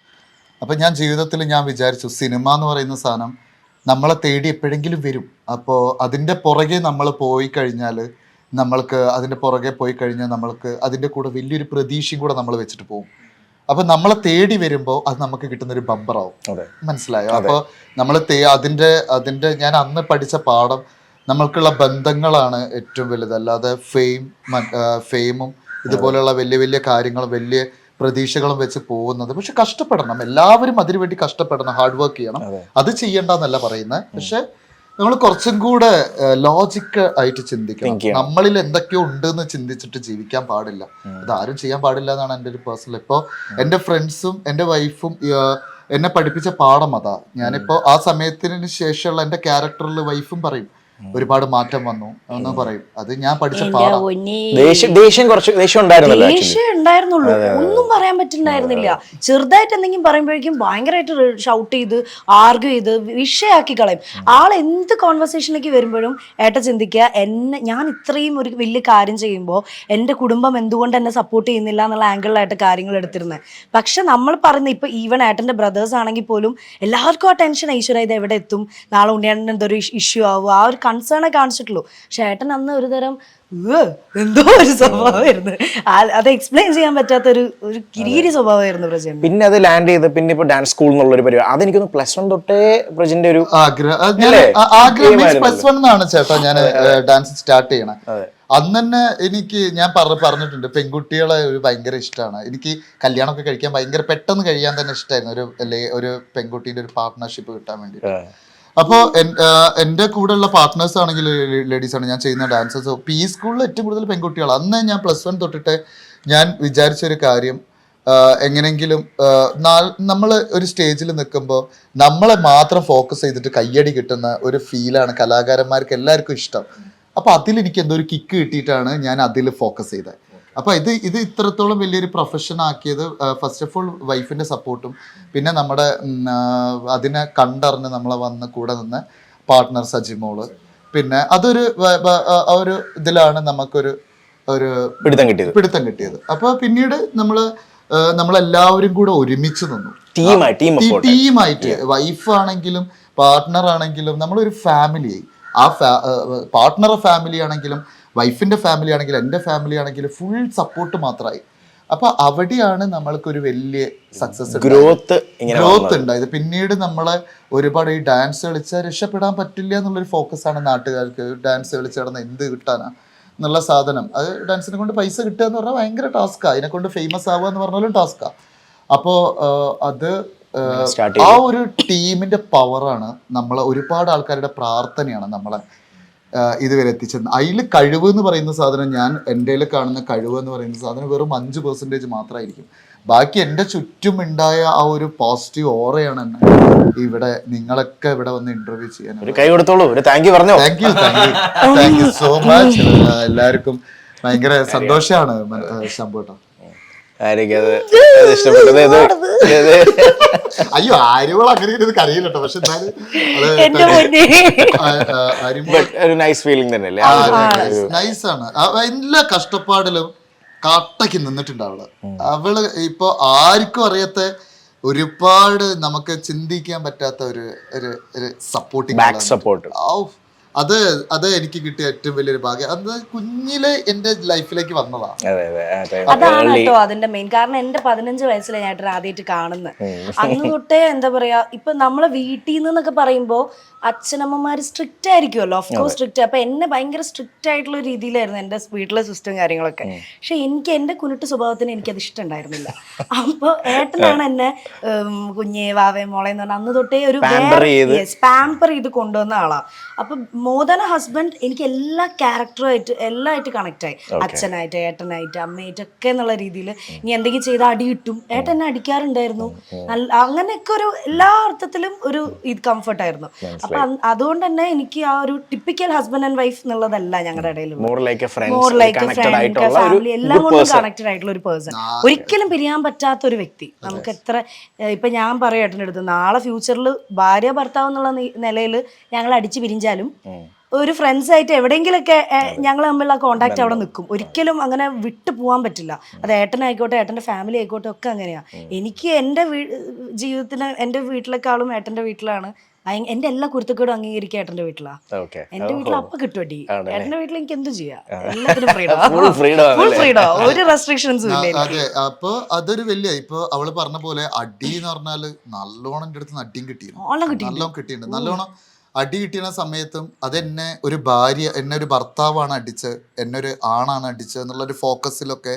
അപ്പം ഞാൻ ജീവിതത്തിൽ ഞാൻ വിചാരിച്ചു സിനിമ എന്ന് പറയുന്ന സാധനം നമ്മളെ തേടി എപ്പോഴെങ്കിലും വരും. അപ്പോൾ അതിന്റെ പുറകെ നമ്മൾ പോയി കഴിഞ്ഞാൽ നമ്മൾക്ക് അതിന്റെ പുറകെ പോയി കഴിഞ്ഞാൽ നമ്മൾക്ക് അതിന്റെ കൂടെ വലിയൊരു പ്രതീക്ഷയും കൂടെ നമ്മൾ വെച്ചിട്ട് പോകും. അപ്പം നമ്മളെ തേടി വരുമ്പോൾ അത് നമുക്ക് കിട്ടുന്ന ഒരു ബമ്പറാവും മനസ്സിലായോ? അപ്പോൾ നമ്മൾ അതിന്റെ അതിന്റെ ഞാൻ അന്ന് പഠിച്ച പാഠം നമ്മൾക്കുള്ള ബന്ധങ്ങളാണ് ഏറ്റവും വലുത്. അല്ലാതെ ഫെയിം ഫെയിമും ഇതുപോലെയുള്ള വലിയ വലിയ കാര്യങ്ങളും വലിയ പ്രതീക്ഷകളും വെച്ച് പോകുന്നത്. പക്ഷെ കഷ്ടപ്പെടണം. എല്ലാവരും അതിനു വേണ്ടി കഷ്ടപ്പെടണം. ഹാർഡ് വർക്ക് ചെയ്യണം. അത്. ചെയ്യണ്ടെന്നല്ല പറയുന്നത്. പക്ഷെ നമ്മൾ കുറച്ചും കൂടെ ലോജിക്ക് ആയിട്ട് ചിന്തിക്കണം. നമ്മളിൽ എന്തൊക്കെയോ ഉണ്ട് എന്ന് ചിന്തിച്ചിട്ട് ജീവിക്കാൻ പാടില്ല. അത് ആരും ചെയ്യാൻ പാടില്ല എന്നാണ് എന്റെ ഒരു പേഴ്സണൽ ഇപ്പോൾ എന്റെ ഫ്രണ്ട്സും എന്റെ വൈഫും എന്നെ പഠിപ്പിച്ച പാഠം അതാ. ഞാനിപ്പോ ആ സമയത്തിന് ശേഷമുള്ള എന്റെ ക്യാരക്ടറിൽ വൈഫും പറയും ഒരുപാട് മാറ്റം വന്നു എന്ന് പറയും. അത് ഞാൻ പഠിച്ച പാഠം. ദേഷ്യം കുറച്ച് ദേഷ്യം ഉണ്ടായിരുന്നല്ലോ. ദേഷ്യം ഉണ്ടായിരുന്നുള്ളൂ. ഒന്നും പറയാൻ പറ്റുന്നില്ല ചെറുതായിട്ട് എന്തെങ്കിലും പറയുമ്പോഴേക്കും ഭയങ്കരമായിട്ട് ഷൗട്ട് ചെയ്ത് ആർഗ്യൂ ചെയ്ത് വിഷയാക്കി കളയും. ആൾ എന്ത് കോൺവെർസേഷനിലേക്ക് വരുമ്പോഴും ഏട്ട ചിന്തിക്കുക എന്നെ ഞാൻ ഇത്രയും ഒരു വലിയ കാര്യം ചെയ്യുമ്പോൾ എന്റെ കുടുംബം എന്തുകൊണ്ട് എന്നെ സപ്പോർട്ട് ചെയ്യുന്നില്ല എന്നുള്ള ആംഗിളിലായിട്ട് കാര്യങ്ങൾ എടുത്തിരുന്നത് പക്ഷെ നമ്മൾ പറയുന്ന ഇപ്പൊ ഈവൻ ഏട്ടന്റെ ബ്രദേഴ്സ് ആണെങ്കിൽ പോലും എല്ലാവർക്കും ആ ടെൻഷൻ ഈശ്വര ഇത് എവിടെ എത്തും? നാളെ ഉണ്ണിയേട്ടൻ എന്തൊരു ഇഷ്യൂ ആവും. ആ ഒരു കൺസേണേ കാണിച്ചിട്ടുള്ളൂ. പക്ഷെ ഏട്ടൻ അന്ന് ഒരു തരം എന്തോ ഒരു സ്വഭാവമായിരുന്നു. അത് എക്സ്പ്ലെയിൻ ചെയ്യാൻ പറ്റാത്ത ഒരു ഒരു കിരീരി സ്വഭാവമായിരുന്നു പ്രജൻ പിന്നെ അത് ലാൻഡ് ചെയ്ത് പിന്നെ ഇപ്പൊ ഡാൻസ് സ്കൂൾ എന്നുള്ള ഒരു പരിപാടി. അതെനിക്കൊന്ന് പ്ലസ് വൺ തൊട്ടേ പ്രജന്റെ ഒരു ആഗ്രഹം. പ്ലസ് വൺ എന്നാണ് ചേട്ടാ ഞാൻ ഡാൻസ് സ്റ്റാർട്ട് ചെയ്യണേ. അന്ന് തന്നെ എനിക്ക് ഞാൻ പറ പറഞ്ഞിട്ടുണ്ട് പെൺകുട്ടികളെ ഒരു ഭയങ്കര ഇഷ്ടമാണ് എനിക്ക് കല്യാണമൊക്കെ കഴിക്കാൻ ഭയങ്കര പെട്ടെന്ന് കഴിയാൻ തന്നെ ഇഷ്ടമായിരുന്നു ഒരു അല്ലെ ഒരു പെൺകുട്ടീന്റെ ഒരു പാർട്ട്ണർഷിപ്പ് കിട്ടാൻ വേണ്ടി അപ്പോൾ എന്റെ കൂടെയുള്ള പാർട്ട്നേഴ്സ് ആണെങ്കിൽ ലേഡീസ് ആണ്. ഞാൻ ചെയ്യുന്ന ഡാൻസേഴ്സ് പി സ്കൂളിൽ ഏറ്റവും കൂടുതൽ പെൺകുട്ടികൾ അന്ന് ഞാൻ പ്ലസ് വൺ തൊട്ടിട്ട് ഞാൻ വിചാരിച്ചൊരു കാര്യം എങ്ങനെങ്കിലും നമ്മൾ ഒരു സ്റ്റേജിൽ നിൽക്കുമ്പോൾ നമ്മളെ മാത്രം ഫോക്കസ് ചെയ്തിട്ട് കയ്യടി കിട്ടുന്ന ഒരു ഫീലാണ് കലാകാരന്മാർക്ക് എല്ലാവർക്കും ഇഷ്ടം. അപ്പോൾ അതിൽ എനിക്ക് എന്തോ ഒരു കിക്ക് കിട്ടിയിട്ടാണ് ഞാൻ അതിൽ ഫോക്കസ് ചെയ്തത് അപ്പോൾ ഇത് ഇത് ഇത്രത്തോളം വലിയൊരു പ്രൊഫഷൻ ആക്കിയത് ഫസ്റ്റ് ഓഫ് ഓൾ വൈഫിന്റെ സപ്പോർട്ടും പിന്നെ നമ്മുടെ അതിനെ കണ്ടറിഞ്ഞ് നമ്മളെ വന്ന് കൂടെ നിന്ന് പാർട്ട്ണർ സജിമോൾ. പിന്നെ അതൊരു ഒരു ഇതിലാണ് നമുക്കൊരു ഒരു പിടുത്തം കിട്ടിയത്. പിടുത്തം കിട്ടിയത്. അപ്പൊ പിന്നീട് നമ്മൾ നമ്മളെല്ലാവരും കൂടെ ഒരുമിച്ച് നിന്നു. ടീമായിട്ട് വൈഫ് ആണെങ്കിലും പാർട്ട്ണർ ആണെങ്കിലും നമ്മളൊരു ഫാമിലിയായി ആ പാർട്ട്ണർ ഫാമിലി ആണെങ്കിലും വൈഫിന്റെ ഫാമിലി ആണെങ്കിലും എന്റെ ഫാമിലി ആണെങ്കിലും ഫുൾ സപ്പോർട്ട് മാത്രമായി. അപ്പൊ അവിടെയാണ് നമ്മൾക്കൊരു വലിയ സക്സസ് ഗ്രോത്ത് ഗ്രോത്ത് ഉണ്ടായത്. പിന്നീട് നമ്മളെ ഒരുപാട് ഈ ഡാൻസ് കളിച്ചാൽ രക്ഷപ്പെടാൻ പറ്റില്ല എന്നുള്ളൊരു ഫോക്കസ് ആണ് നാട്ടുകാർക്ക്. ഡാൻസ് കളിച്ച് കിടന്ന് എന്ത് കിട്ടാനാ എന്നുള്ള സാധനം. അത് ഡാൻസിനെ കൊണ്ട് പൈസ കിട്ടുക എന്ന് പറഞ്ഞാൽ ഭയങ്കര ടാസ്ക്കാ അതിനെ കൊണ്ട് ഫേമസ് ആവുക എന്ന് പറഞ്ഞാലും ടാസ്ക്കാ അപ്പോൾ അത് ആ, ഒരു ടീമിന്റെ പവറാണ് നമ്മളെ ഒരുപാട് ആൾക്കാരുടെ പ്രാർത്ഥനയാണ് നമ്മളെ ഇതുവരെ എത്തിച്ചത്. അതിൽ കഴിവ് എന്ന് പറയുന്ന സാധനം ഞാൻ എന്റെ കാണുന്ന കഴിവ് എന്ന് പറയുന്ന സാധനം വെറും അഞ്ച് പെർസെന്റേജ് മാത്രമായിരിക്കും ബാക്കി എന്റെ ചുറ്റും ഉണ്ടായ ആ ഒരു പോസിറ്റീവ് ഓറയാണ് എന്നെ ഇവിടെ നിങ്ങളൊക്കെ ഇവിടെ വന്ന് ഇന്റർവ്യൂ ചെയ്യാൻ കൈ കൊടുത്തോളൂ. താങ്ക് യു പറഞ്ഞു? Thank you thank you so much എല്ലാവർക്കും ഭയങ്കര സന്തോഷമാണ് ശമ്പൂട്ടോ ആയിരിക്കും അത് ഇഷ്ടപ്പെട്ടത് ഇത് ഇത് അയ്യോ ആര്യവൾ അങ്ങനെ ഇരുന്ന് കരയില്ല കേട്ടോ പക്ഷെ എന്നാലും എന്റെ മുന്നേ But ഒരു നൈസ് ഫീലിംഗ് തന്നെയല്ലേ? നൈസ് ആണ്. ആ, എല്ലാ കഷ്ടപ്പാടിലും കട്ടയ്ക്ക് നിന്നിട്ടുണ്ട് അവൾ അവൾ ഇപ്പൊ ആർക്കും അറിയാത്ത ഒരുപാട് നമുക്ക് ചിന്തിക്കാൻ പറ്റാത്ത ഒരു ഒരു ഒരു സപ്പോർട്ടിങ് ബാക്ക് സപ്പോർട്ട് അത് അത് എനിക്ക് കിട്ടിയ ഏറ്റവും വലിയൊരു ഭാഗ്യം. അത് കുഞ്ഞിലെ എന്റെ ലൈഫിലേക്ക് വന്നതാണ്. അതെ അതെ അതാണ്. കേട്ടോ അതിന്റെ മെയിൻ കാരണം എന്റെ പതിനഞ്ച് വയസ്സിലെ ഞാൻ ആദ്യമായിട്ട് കാണുന്നത്. അന്ന് തൊട്ടേ എന്താ പറയാ ഇപ്പൊ നമ്മളെ വീട്ടിൽ നിന്നൊക്കെ പറയുമ്പോ അച്ഛനമ്മമാര് സ്ട്രിക്റ്റ് ആയിരിക്കുമല്ലോ. ഓഫ് കോഴ്സ് സ്ട്രിക്റ്റ് അപ്പൊ എന്നെ ഭയങ്കര സ്ട്രിക്റ്റ് ആയിട്ടുള്ള രീതിയിലായിരുന്നു എന്റെ വീട്ടിലെ സിസ്റ്റം കാര്യങ്ങളൊക്കെ. പക്ഷെ എനിക്ക് എന്റെ കുരുട്ട് സ്വഭാവത്തിന് എനിക്ക് അത് ഇഷ്ടമുണ്ടായിരുന്നില്ല. അപ്പൊ ഏട്ടനാണ് എന്നെ കുഞ്ഞേ വാവേ മോളെ എന്ന് പറഞ്ഞാൽ അന്ന് തൊട്ടേ ഒരു പാമ്പർ ചെയ്ത് കൊണ്ടുവന്ന ആളാ. അപ്പൊ മോർ ദാൻ ഹസ്ബൻഡ് എനിക്ക് എല്ലാ ക്യാരക്ടറുമായിട്ട് എല്ലാമായിട്ട് കണക്ട് ആയി. അച്ഛനായിട്ട് ഏട്ടനായിട്ട് അമ്മയായിട്ട് ഒക്കെ എന്നുള്ള രീതിയിൽ ഇനി എന്തെങ്കിലും ചെയ്താൽ അടി കിട്ടും. ഏട്ടൻ എന്നെ അടിക്കാറുണ്ടായിരുന്നു. നല്ല അങ്ങനെയൊക്കെ ഒരു എല്ലാ അർത്ഥത്തിലും ഒരു ഇത് കംഫർട്ടായിരുന്നു അപ്പൊ അതുകൊണ്ട് തന്നെ എനിക്ക് ആ ഒരു ടിപ്പിക്കൽ ഹസ്ബൻഡ് ആൻഡ് വൈഫ് എന്നുള്ളതല്ല ഞങ്ങളുടെ ഇടയിൽ മോർ ലൈക്ക് ഒരു ഫാമിലി എല്ലാം കൊണ്ടും കണക്റ്റഡ് ആയിട്ടുള്ള ഒരു പേഴ്സൺ ഒരിക്കലും പിരിയാൻ പറ്റാത്ത ഒരു വ്യക്തി നമുക്ക് എത്ര ഇപ്പൊ ഞാൻ പറയും ഏട്ടന്റെ അടുത്ത് നാളെ ഫ്യൂച്ചറിൽ ഭാര്യ ഭർത്താവ് എന്നുള്ള നിലയിൽ ഞങ്ങൾ അടിച്ചു പിരിഞ്ഞാലും ഒരു ഫ്രണ്ട്സ് ആയിട്ട് എവിടെയെങ്കിലൊക്കെ ഞങ്ങൾ തമ്മിലുള്ള കോണ്ടാക്ട് അവിടെ നിൽക്കും. ഒരിക്കലും അങ്ങനെ വിട്ടു പോകാൻ പറ്റില്ല. അത് ഏട്ടനായിക്കോട്ടെ ഏട്ടന്റെ ഫാമിലി ആയിക്കോട്ടെ ഒക്കെ അങ്ങനെയാണ് എനിക്ക് എന്റെ വീ- ജീവിതത്തിന് എന്റെ വീട്ടിലേക്കാളും ഏട്ടന്റെ വീട്ടിലാണ്. എന്റെ എന്റെ എല്ലാ കുരുത്തക്കേടും അംഗീകരിക്കുക ഏട്ടന്റെ വീട്ടിലാണ്. എന്റെ വീട്ടിൽ അപ്പ കിട്ടും ഏട്ടന്റെ വീട്ടിൽ എനിക്ക് എന്തു ചെയ്യാം. [laughs] ഒരു റെസ്ട്രിക്ഷൻസും ഇല്ല അതെ. അപ്പൊ അതൊരു വലിയ ഇപ്പൊ അവൾ പറഞ്ഞ പോലെ അടി എന്ന് പറഞ്ഞാൽ നല്ലോണം അടുത്ത് അടിയും കിട്ടിയിരുന്നു നല്ലോണം കിട്ടിയിട്ടുണ്ട്. നല്ലോണം കിട്ടിയിട്ടുണ്ട്. നല്ലോണം അടി കിട്ടിയ സമയത്തും അതെന്നെ ഒരു ഭാര്യ എന്നെ ഒരു ഭർത്താവാണ് അടിച്ചത് എന്നെ ഒരു ആണാണ് അടിച്ചത് എന്നുള്ളൊരു ഫോക്കസിലൊക്കെ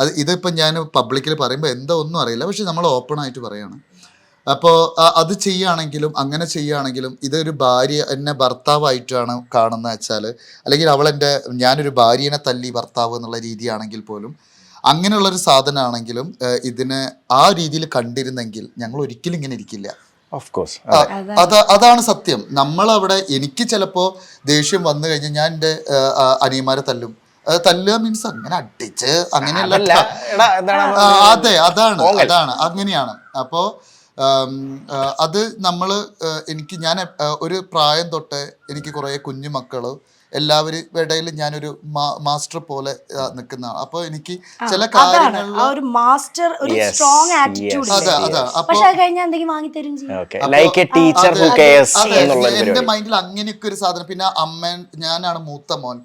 അത് ഇതിപ്പോൾ ഞാൻ പബ്ലിക്കിൽ പറയുമ്പോൾ എന്താ ഒന്നും അറിയില്ല. പക്ഷെ നമ്മൾ ഓപ്പൺ ആയിട്ട് പറയാണ്. അപ്പോൾ അത് ചെയ്യുകയാണെങ്കിലും അങ്ങനെ ചെയ്യുകയാണെങ്കിലും ഇതൊരു ഭാര്യ എന്നെ ഭർത്താവായിട്ടാണ് കാണുന്നത് വെച്ചാൽ അല്ലെങ്കിൽ അവൾ എന്റെ ഞാനൊരു ഭാര്യനെ തല്ലി ഭർത്താവ് എന്നുള്ള രീതിയാണെങ്കിൽ പോലും അങ്ങനെയുള്ളൊരു സാധനമാണെങ്കിലും ഇതിനെ ആ രീതിയിൽ കണ്ടിരുന്നെങ്കിൽ ഞങ്ങൾ ഒരിക്കലും ഇങ്ങനെ ഇരിക്കില്ല. Of course. അത്. അതാണ് സത്യം. നമ്മളവിടെ എനിക്ക് ചിലപ്പോ ദേഷ്യം വന്നു കഴിഞ്ഞാൽ ഞാൻ എന്റെ അനിയന്മാരെ തല്ലും. അത് തല്ലുക മീൻസ് അങ്ങനെ അടിച്ച് അങ്ങനെയല്ല. അതല്ല, എടാ, എന്താണ് അതെ അതാണ് അതാണ് അങ്ങനെയാണ്. അപ്പോൾ അത് നമ്മൾ എനിക്ക് ഞാൻ ഒരു പ്രായം തൊട്ട് എനിക്ക് കുറേ കുഞ്ഞു മക്കൾ എല്ലാവരും ഇടയിൽ ഞാനൊരു മാസ്റ്റർ പോലെ നിൽക്കുന്ന അപ്പോൾ എനിക്ക് ചില കാര്യങ്ങളിൽ ആ ഒരു മാസ്റ്റർ ഒരു സ്ട്രോങ് ആറ്റിറ്റ്യൂഡ് അതെ അതെ. അപ്പോൾ പക്ഷെ കഴിഞ്ഞാൽ എന്തെങ്കിലും വാങ്ങി തരും അതെ, എന്നുള്ള ഒരു എന്റെ മൈൻഡിൽ അങ്ങനെയൊക്കെ ഒരു സാധനം. പിന്നെ അമ്മ ഞാനാണ് മൂത്ത മോൻ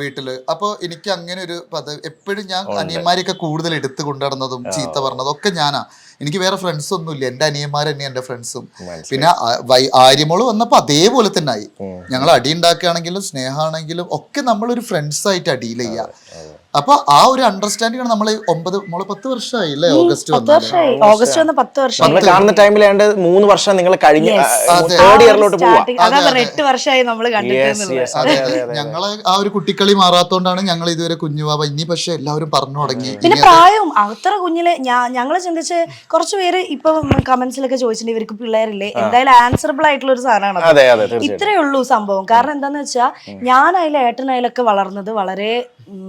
വീട്ടിൽ. അപ്പൊ എനിക്ക് അങ്ങനെ ഒരു പദവി എപ്പോഴും ഞാൻ അനിയന്മാരെയൊക്കെ കൂടുതൽ എടുത്തു കൊണ്ടുനടന്നതും ചീത്ത പറഞ്ഞതും ഒക്കെ ഞാനാ. എനിക്ക് വേറെ ഫ്രണ്ട്സ് ഒന്നുമില്ല. എന്റെ അനിയന്മാർ തന്നെ എന്റെ ഫ്രണ്ട്സും പിന്നെ ആര്യമോൾ വന്നപ്പോ അതേപോലെ തന്നെ ആയി. ഞങ്ങൾ അടി ഉണ്ടാക്കുകയാണെങ്കിലും സ്നേഹമാണെങ്കിലും ഒക്കെ നമ്മളൊരു ഫ്രണ്ട്സ് ആയിട്ട് അടിയിൽ ചെയ്യുക. അപ്പൊ ആ ഒരു അണ്ടർസ്റ്റാൻഡിംഗ് ആണ് നമ്മൾ ഒമ്പത് മോൾ പത്ത് വർഷമായി അല്ലേ? ഓഗസ്റ്റ് വർഷമായി ഓഗസ്റ്റ് വന്ന പത്ത് വർഷം. നമ്മൾ കാണുന്ന ടൈമിൽ ഏതാണ്ട് മൂന്ന് വർഷം നിങ്ങൾ കഴിഞ്ഞ Yes. തേർഡ് ഇയറിലോട്ട് പോവാ. എട്ട് വർഷമായി നമ്മൾ Yes, കണ്ടിട്ടുള്ളത് അതെ അതെ, അതെ, അതെ. ഞങ്ങൾ ആ ഒരു കുട്ടിക്കളി മാറാത്തോണ്ടാണ് ഞങ്ങൾ ഇതുവരെ കുഞ്ഞുവാവ ഇനി പക്ഷെ എല്ലാവരും പറഞ്ഞു തുടങ്ങി. പിന്നെ പ്രായവും അത്ര കുഞ്ഞിലെ ഞങ്ങൾ ചിന്തിച്ച് കുറച്ച് പേര് ഇപ്പൊ കമന്റ്സിലൊക്കെ ചോദിച്ചിട്ടുണ്ട് ഇവർക്ക് പിള്ളേരില്ലേ? എന്തായാലും ആൻസറബിൾ ആയിട്ടുള്ള ഒരു സാധനമാണ് അതെ. അതെ ഇത്രേ ഉള്ളൂ സംഭവം. കാരണം എന്താന്ന് വെച്ചാൽ ഞാനായാലും ഏട്ടനായാലൊക്കെ വളർന്നത് വളരെ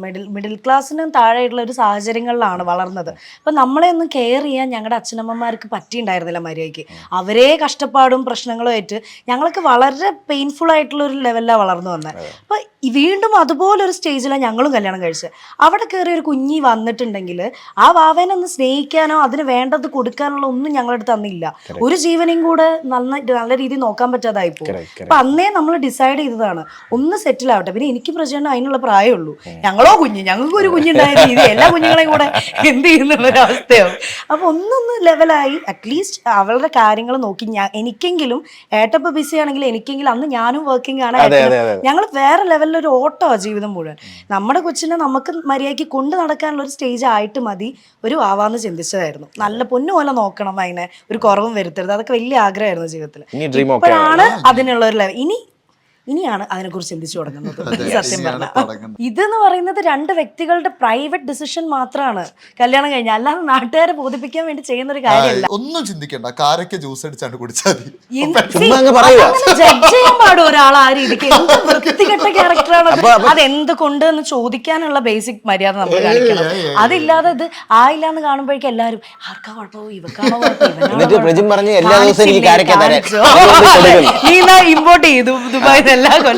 മിഡിൽ മിഡിൽ ക്ലാസ്സിനും താഴെയുള്ള ഒരു സാഹചര്യങ്ങളിലാണ് വളർന്നത്. അപ്പം നമ്മളെ ഒന്ന് കെയർ ചെയ്യാൻ ഞങ്ങളുടെ അച്ഛനമ്മമാർക്ക് പറ്റിയിട്ടുണ്ടായിരുന്നില്ല മര്യാദയ്ക്ക്. അവരെ കഷ്ടപ്പാടും പ്രശ്നങ്ങളും ആയിട്ട് ഞങ്ങൾക്ക് വളരെ പെയിൻഫുൾ ആയിട്ടുള്ള ഒരു ലെവലിലാണ് വളർന്നു വന്നത് അപ്പോൾ വീണ്ടും അതുപോലെ ഒരു സ്റ്റേജിലാണ് ഞങ്ങളും കല്യാണം കഴിച്ചത്. അവിടെ കയറി ഒരു കുഞ്ഞി വന്നിട്ടുണ്ടെങ്കിൽ ആ വാവേനെ ഒന്ന് സ്നേഹിക്കാനോ അതിന് വേണ്ടത് കൊടുക്കാനുള്ള ഒന്നും ഞങ്ങളുടെ തന്നില്ല. ഒരു ജീവനെയും കൂടെ നല്ല നല്ല രീതിയിൽ നോക്കാൻ പറ്റാതായി പോകും അപ്പം. അപ്പൊ അന്നേ നമ്മൾ ഡിസൈഡ് ചെയ്തതാണ് ഒന്ന് സെറ്റിൽ ആവട്ടെ. പിന്നെ എനിക്ക് പ്രചോദനം അതിനുള്ള പ്രായമുള്ളൂ ഞങ്ങളോ കുഞ്ഞ്? ഞങ്ങൾക്ക് ഒരു കുഞ്ഞുണ്ടായ രീതി. എല്ലാ കുഞ്ഞുങ്ങളെയും കൂടെ എന്ത് ചെയ്യുന്നുള്ള ഒരു അവസ്ഥയാവും അപ്പൊ ഒന്നൊന്ന് ലെവലായി അറ്റ്ലീസ്റ്റ് അവളുടെ കാര്യങ്ങൾ നോക്കി ഞാൻ എനിക്കെങ്കിലും ഏട്ടപ്പ ബിസി ആണെങ്കിൽ എനിക്കെങ്കിലും അന്ന് ഞാനും വർക്കിംഗ് ആണ്. ഞങ്ങൾ വേറെ ലെവലിൽ ഒരു ഓട്ടോ ജീവിതം മുഴുവൻ. നമ്മുടെ കൊച്ചിനെ നമുക്ക് മര്യാദയ്ക്ക് കൊണ്ടു നടക്കാനുള്ള ഒരു സ്റ്റേജ് ആയിട്ട് മതി. ഒരു ആവാന്ന് ചിന്തിച്ചതായിരുന്നു. നല്ല പൊന്നു പോലെ നോക്കണം അതിനെ. ഒരു കുറവും വരുത്തരുത്. അതൊക്കെ വലിയ ആഗ്രഹമായിരുന്നു ജീവിതത്തിൽ ഇപ്പോഴാണ് അതിനുള്ള ഒരു ലെവൽ ഇനി ഇനിയാണ് അതിനെക്കുറിച്ച് ചിന്തിച്ചു തുടങ്ങുന്നത്. സത്യം പറഞ്ഞാൽ ഇതെന്ന് പറയുന്നത് രണ്ട് വ്യക്തികളുടെ പ്രൈവറ്റ് ഡിസിഷൻ മാത്രമാണ് കല്യാണം കഴിഞ്ഞാൽ അല്ലാതെ നാട്ടുകാരെ ബോധിപ്പിക്കാൻ വേണ്ടി ചെയ്യുന്ന ഒരു കാര്യമല്ല ഒന്നും ചിന്തിക്കണ്ട. കാരക്ക ജ്യൂസ് അടിച്ചാണ്ട് കുടിച്ചാൽ ജഡ്ജ് ചെയ്യാൻ പാടും ഒരാൾ ആ രീതിക്ക്. എന്ത് [laughs] വൃത്തികെട്ട ക്യാരക്ടറാണ് അത്? എന്ത് കൊണ്ട് എന്ന് ചോദിക്കാനുള്ള ബേസിക് മര്യാദ നമ്മൾ കാണിക്കണം. അതില്ലാതെ ഇത് ആയില്ല എന്ന് കാണുമ്പോഴേക്കും എല്ലാവരും ആർക്കാ കുഴപ്പമോ ഇവക്കാണോ കുഴപ്പം? ഇവനാണോ ഇമ്പോർട്ട് [laughs] ചെയ്തു ദുബായിൽ എല്ലാ കൊല്ലം